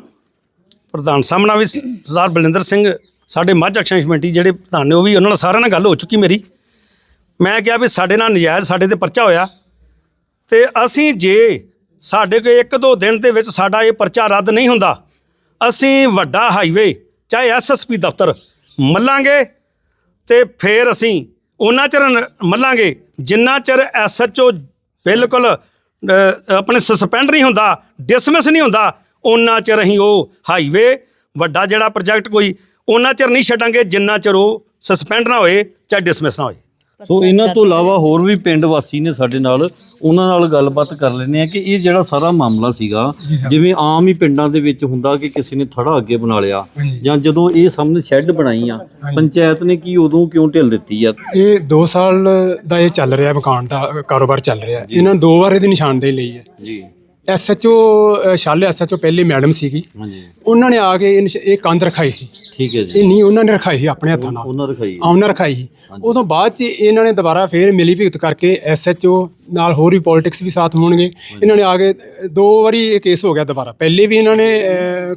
ਪ੍ਰਧਾਨ ਸਾਹਮਣਾ ਵੀ ਸਰਦਾਰ ਬਲਿੰਦਰ ਸਿੰਘ ਸਾਡੇ ਮਾਝਾ ਐਕਸ਼ਨ ਕਮੇਟੀ ਜਿਹੜੇ ਪ੍ਰਧਾਨ ਨੇ ਉਹ ਵੀ ਉਹਨਾਂ ਨਾਲ ਸਾਰਿਆਂ ਨਾਲ ਗੱਲ ਹੋ ਚੁੱਕੀ ਮੇਰੀ। ਮੈਂ ਕਿਹਾ ਵੀ ਸਾਡੇ ਨਾਲ ਨਜਾਇਜ਼ ਸਾਡੇ ਤੇ ਪਰਚਾ ਹੋਇਆ। ਤੇ ਅਸੀਂ ਜੇ ਸਾਡੇ ਕੋਲ ਇੱਕ ਦੋ ਦਿਨ ਦੇ ਵਿੱਚ ਸਾਡਾ ਇਹ ਪਰਚਾ ਰੱਦ ਨਹੀਂ ਹੁੰਦਾ, ਅਸੀਂ ਵੱਡਾ ਹਾਈਵੇ ਚਾਹੇ ਐਸਐਸਪੀ ਦਫ਼ਤਰ ਮੱਲਾਂਗੇ ਤੇ ਫੇਰ ਅਸੀਂ ਉਹਨਾਂ ਚਿਰ ਮੱਲਾਂਗੇ। ਜਿੰਨਾ ਚਿਰ ਐਸਐਚਓ ਬਿਲਕੁਲ ਆਪਣੇ ਸਸਪੈਂਡ ਨਹੀਂ ਹੁੰਦਾ ਡਿਸਮਿਸ ਨਹੀਂ ਹੁੰਦਾ ਉਹਨਾਂ ਚਿਰ ਅਸੀਂ ਉਹ ਹਾਈਵੇ ਵੱਡਾ ਜਿਹੜਾ ਪ੍ਰੋਜੈਕਟ ਕੋਈ ਉਹਨਾਂ ਚਿਰ ਨਹੀਂ ਛੱਡਾਂਗੇ, ਜਿੰਨਾ ਚਿਰ ਉਹ ਸਸਪੈਂਡ ਨਾ ਹੋਏ ਚਾਹੇ ਡਿਸਮਿਸ ਨਾ ਹੋਏ। ਸੋ ਇਹਨਾਂ ਤੋਂ ਇਲਾਵਾ ਹੋਰ ਵੀ ਪਿੰਡ ਵਾਸੀ ਨੇ ਸਾਡੇ ਨਾਲ ਉਹਨਾਂ ਨਾਲ ਗੱਲਬਾਤ ਕਰ ਲੈਂਦੇ ਆ ਕਿ ਇਹ ਜਿਹੜਾ ਸਾਰਾ ਮਾਮਲਾ ਸੀਗਾ ਜਿਵੇਂ ਆਮ ਹੀ ਪਿੰਡਾਂ ਦੇ ਵਿੱਚ ਹੁੰਦਾ ਕਿ ਕਿਸੇ ਨੇ ਥੜਾ ਅੱਗੇ ਬਣਾ ਲਿਆ ਜਾਂ ਜਦੋਂ ਇਹ ਸਾਹਮਣੇ ਸ਼ੈੱਡ ਬਣਾਈ ਆ ਪੰਚਾਇਤ ਨੇ ਕੀ ਉਦੋਂ ਕਿਉਂ ਢਿੱਲ ਦਿੱਤੀ ਆ? ਇਹ 2 ਸਾਲ ਦਾ ਇਹ ਚੱਲ ਰਿਹਾ ਮਕਾਨ ਦਾ ਕਾਰੋਬਾਰ ਚੱਲ ਰਿਹਾ। ਇਹਨਾਂ ਨੇ ਦੋ ਵਾਰ ਇਹਦੀ ਨਿਸ਼ਾਨਦੇਹੀ ਲਈ ਹੈ। ਜੀ। ਐਸਐਚਓ ਸ਼ਾਲੇ ਐਸਐਚਓ ਪਹਿਲੇ ਮੈਡਮ ਸੀਗੀ। ਹਾਂਜੀ। ਉਹਨਾਂ ਨੇ ਆ ਕੇ ਇਹ ਨਿਸ਼- ਇਹ ਕੰਧ ਰਖਾਈ ਸੀ। ਠੀਕ ਹੈ ਜੀ। ਇਹ ਨਹੀਂ ਉਹਨਾਂ ਨੇ ਰਖਾਈ ਸੀ ਆਪਣੇ ਹੱਥਾਂ ਨਾਲ। ਉਹਨਾਂ ਰਖਾਈ ਆਉਣਾ ਰਖਾਈ ਸੀ। ਉਦੋਂ ਬਾਅਦ ਚ ਇਹਨਾਂ ਨੇ ਦੁਬਾਰਾ ਫੇਰ ਮਿਲੀ ਭੁਗਤ ਕਰਕੇ ਐਸਐਚਓ ਨਾਲ ਹੋਰ ਵੀ ਪੋਲਿਟਿਕਸ ਵੀ ਸਾਥ ਹੋਣਗੇ। ਇਹਨਾਂ ਨੇ ਆ ਕੇ ਦੋ ਵਾਰੀ ਇਹ ਕੇਸ ਹੋ ਗਿਆ ਦੁਬਾਰਾ। ਪਹਿਲੇ ਵੀ ਇਹਨਾਂ ਨੇ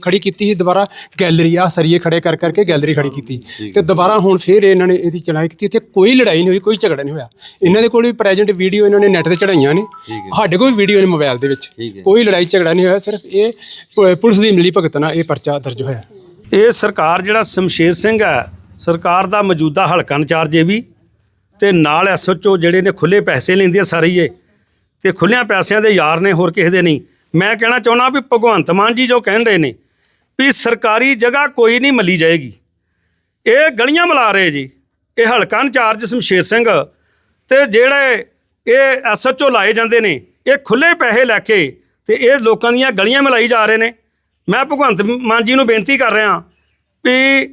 ਖੜੀ ਕੀਤੀ ਸੀ ਦੁਬਾਰਾ। ਗੈਲਰੀ ਆ ਸਰੀਏ ਖੜੇ ਕਰ ਕਰਕੇ ਗੈਲਰੀ ਖੜੀ ਕੀਤੀ। ਤੇ ਦੁਬਾਰਾ ਹੁਣ ਫੇਰ ਇਹਨਾਂ ਨੇ ਇਹਦੀ ਚੜਾਈ ਕੀਤੀ। ਇੱਥੇ ਕੋਈ ਲੜਾਈ ਨਹੀਂ ਹੋਈ ਕੋਈ ਝਗੜਾ ਨਹੀਂ ਹੋਇਆ। ਇਹਨਾਂ ਦੇ ਕੋਲ ਵੀ ਪ੍ਰੈਜ਼ੈਂਟ ਵੀਡੀਓ ਇਹਨਾਂ ਨੇ ਨੈਟ ਤੇ ਚੜਾਈਆਂ ਨੇ। ਸਾਡੇ ਕੋਲ ਵੀ ਵੀਡੀਓ ਨੇ ਮੋਬਾਈਲ ਦੇ ਵਿੱਚ। ਕੋਈ ਲੜਾਈ ਝਗੜਾ ਨਹੀਂ ਹੋਇਆ ਸਿਰਫ ਇਹ ਪ- ਪੁਲਿਸ ਦੀ ਮਿਲੀ ਭਗਤ ਨਾਲ ਇਹ ਪਰਚਾ ਦਰਜ ਹੋਇਆ। ਇਹ ਸਰਕਾਰ ਜਿਹੜਾ ਸ਼ਮਸ਼ੇਰ ਸਿੰਘ ਹੈ ਸਰਕਾਰ ਦਾ ਮੌਜੂਦਾ ਹਲਕਾ ਇੰਚਾਰਜ ਇਹ ਵੀ। ਤੇ ਨਾਲ ਐਸਓਚਓ ਜਿਹੜੇ ਨੇ ਖੁੱਲੇ ਪੈਸੇ ਲੈਂਦੇ ਆ ਸਾਰੇ ਹੀ ਇਹ। ਤੇ ਖੁੱਲਿਆਂ ਪੈਸਿਆਂ ਦੇ ਯਾਰ ਨੇ ਹੋਰ ਕਿਸੇ ਦੇ ਨਹੀਂ। ਮੈਂ ਕਹਿਣਾ ਚਾਹੁੰਦਾ ਵੀ ਭਗਵੰਤ ਮਾਨ ਜੀ ਜੋ ਕਹਿਣ ਰਹੇ ਨੇ ਵੀ ਸਰਕਾਰੀ ਜਗ੍ਹਾ ਕੋਈ ਨਹੀਂ ਮੱਲੀ ਜਾਏਗੀ। ਇਹ ਗਲੀਆਂ ਮਿਲਾ ਰਹੇ ਜੀ। ਇਹ ਹਲਕਾ ਇੰਚਾਰਜ ਸ਼ਮਸ਼ੇਰ ਸਿੰਘ ਤੇ ਜਿਹੜੇ ਇਹ ਐਸਐਚਓ ਲਾਏ ਜਾਂਦੇ ਨੇ, ਇਹ ਖੁੱਲੇ ਪੈਸੇ ਲੈ ਕੇ ਤੇ ਇਹ ਲੋਕਾਂ ਦੀਆਂ ਗਲੀਆਂ ਮਿਲਾਈ ਜਾ ਰਹੇ ਨੇ। ਮੈਂ ਭਗਵੰਤ ਮਾਨ ਜੀ ਨੂੰ ਬੇਨਤੀ ਕਰ ਰਿਹਾ ਵੀ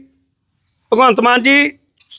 ਭਗਵੰਤ ਮਾਨ ਜੀ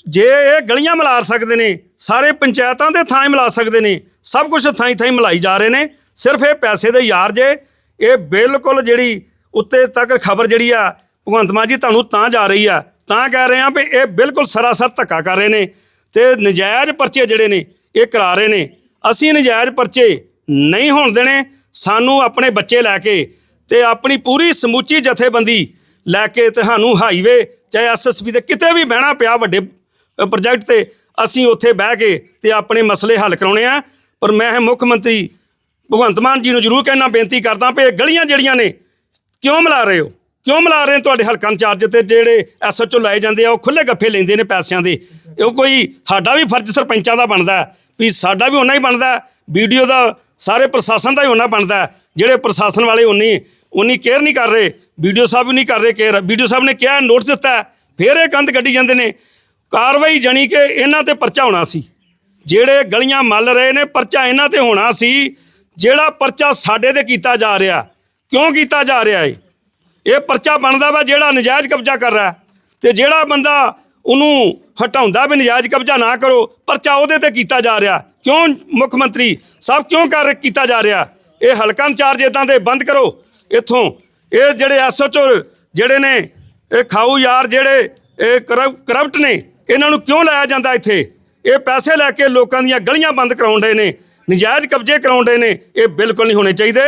ਜੇ ਇਹ ਗਲੀਆਂ ਮਿਲਾ ਸਕਦੇ ਨੇ, ਸਾਰੇ ਪੰਚਾਇਤਾਂ ਦੇ ਥਾਂ ਹੀ ਮਿਲਾ ਸਕਦੇ ਨੇ, ਸਭ ਕੁਝ ਥਾਂ ਥਾਂ ਮਿਲਾਈ ਜਾ ਰਹੇ ਨੇ, ਸਿਰਫ ਇਹ ਪੈਸੇ ਦੇ ਯਾਰ ਜੇ, ਇਹ ਬਿਲਕੁਲ ਜਿਹੜੀ ਉੱਤੇ ਤੱਕ ਖਬਰ ਜਿਹੜੀ ਆ, ਭਗਵੰਤ ਮਾਨ ਜੀ ਤੁਹਾਨੂੰ ਤਾਂ ਜਾ ਰਹੀ ਆ, ਤਾਂ ਕਹਿ ਰਹੇ ਆ ਵੀ ਇਹ ਬਿਲਕੁਲ ਸਰਾਸਰ ਧੱਕਾ ਕਰ ਰਹੇ ਨੇ ਤੇ ਨਜਾਇਜ਼ ਪਰਚੇ ਜਿਹੜੇ ਨੇ, ਇਹ ਕਰਾ ਰਹੇ ਨੇ। ਅਸੀਂ ਨਜਾਇਜ਼ ਪਰਚੇ ਨਹੀਂ ਹੋਣ ਦੇਣੇ, ਸਾਨੂੰ ਆਪਣੇ ਬੱਚੇ ਲੈ ਕੇ ਤੇ ਆਪਣੀ ਪੂਰੀ ਸਮੁੱਚੀ ਜਥੇਬੰਦੀ ਲੈ ਕੇ ਤੁਹਾਨੂੰ ਹਾਈਵੇ, ਚਾਹੇ ਐਸਐਸਪੀ ਤੇ ਕਿਤੇ ਵੀ ਬਹਿਣਾ ਪਿਆ ਵੱਡੇ ਪ੍ਰੋਜੈਕਟ ਤੇ ਅਸੀਂ ਉੱਥੇ ਬਹਿ ਕੇ ਤੇ ਆਪਣੇ ਮਸਲੇ ਹੱਲ ਕਰਾਉਣੇ ਆ। ਪਰ ਮੈਂ ਮੁੱਖ ਮੰਤਰੀ ਭਗਵੰਤ ਮਾਨ ਜੀ ਨੂੰ ਜ਼ਰੂਰ ਕਹਿਣਾ ਬੇਨਤੀ ਕਰਦਾ ਵੀ ਇਹ ਗਲੀਆਂ ਜਿਹੜੀਆਂ ਨੇ ਕਿਉਂ ਮਿਲਾ ਰਹੇ ਹੋ? ਕਿਉਂ ਮਿਲਾ ਰਹੇ ਹੋ ਤੁਹਾਡੇ ਹਲਕਾ ਇੰਚਾਰਜ ਤੇ ਜਿਹੜੇ ਐਸਐਚਓ ਲਾਏ ਜਾਂਦੇ ਆ ਉਹ ਖੁੱਲੇ ਗੱਫੇ ਲੈਂਦੇ ਨੇ ਪੈਸਿਆਂ ਦੇ। ਉਹ ਕੋਈ ਸਾਡਾ ਵੀ ਫਰਜ਼ ਸਰਪੰਚਾਂ ਦਾ ਬਣਦਾ ਵੀ ਸਾਡਾ ਵੀ ਉਹਨਾਂ ਹੀ ਬਣਦਾ ਵੀਡੀਓ ਦਾ ਸਾਰੇ ਪ੍ਰਸ਼ਾਸਨ ਦਾ ਹੀ ਉਹਨਾਂ ਬਣਦਾ ਜਿਹੜੇ ਪ੍ਰਸ਼ਾਸਨ ਵਾਲੇ ਉਨੀ ਉਨੀ ਕੇਅਰ ਨਹੀਂ ਕਰ ਰਹੇ ਵੀਡੀਓ ਸਾਹਿਬ ਵੀ ਨਹੀਂ ਕਰ ਰਹੇ ਕੇਅਰ ਵੀਡੀਓ ਸਾਹਿਬ ਨੇ ਕਿਹਾ ਨੋਟਿਸ ਦਿੱਤਾ ਹੈ, ਫਿਰ ਇਹ ਕੰਧ ਕੱਢੀ ਜਾਂਦੇ ਨੇ। ਕਾਰਵਾਈ ਜਾਣੀ ਕਿ ਇਹਨਾਂ ਤੇ ਪਰਚਾ ਹੋਣਾ ਸੀ। ਜਿਹੜੇ ਗਲੀਆਂ ਮੱਲ ਰਹੇ ਨੇ, ਪਰਚਾ ਇਹਨਾਂ ਤੇ ਹੋਣਾ ਸੀ, ਜਿਹੜਾ ਪਰਚਾ ਸਾਡੇ ਤੇ ਕੀਤਾ ਜਾ ਰਿਹਾ। ਕਿਉਂ ਕੀਤਾ ਜਾ ਰਿਹਾ ਏ ਇਹ ਪਰਚਾ ਬਣਦਾ ਵਾ ਜਿਹੜਾ ਨਜਾਇਜ਼ ਕਬਜ਼ਾ ਕਰ ਰਿਹਾ। ਹੈ। ਤੇ ਜਿਹੜਾ ਬੰਦਾ ਉਹਨੂੰ ਹਟਾਉਂਦਾ ਵੀ ਨਜਾਇਜ਼ ਕਬਜ਼ਾ ਨਾ ਕਰੋ, ਪਰਚਾ ਉਹਦੇ ਤੇ ਕੀਤਾ ਜਾ ਰਿਹਾ। ਕਿਉਂ ਮੁੱਖ ਮੰਤਰੀ ਸਾਹਿਬ ਕਿਉਂ ਕਰ ਕੀਤਾ ਜਾ ਰਿਹਾ? ਇਹ ਹਲਕਾ ਇੰਚਾਰਜ ਇਦਾਂ ਦੇ ਬੰਦ ਕਰੋ। ਇੱਥੋਂ ਇਹ ਜਿਹੜੇ ਐਸਐਚਓ ਜਿਹੜੇ ਨੇ, ਇਹ ਖਾਊ ਯਾਰ ਜਿਹੜੇ ਇਹ ਕਰਪਟ ਨੇ ਇਹਨਾਂ ਨੂੰ ਕਿਉਂ ਲਾਇਆ ਜਾਂਦਾ ਇੱਥੇ? ਇਹ ਪੈਸੇ ਲੈ ਕੇ ਲੋਕਾਂ ਦੀਆਂ ਗਲੀਆਂ ਬੰਦ ਕਰਾਉਣ ਦੇ ਨੇ, ਨਜਾਇਜ਼ ਕਬਜ਼ੇ ਕਰਾਉਣ ਦੇ ਨੇ, ਇਹ ਬਿਲਕੁਲ ਨਹੀਂ ਹੋਣੇ ਚਾਹੀਦੇ।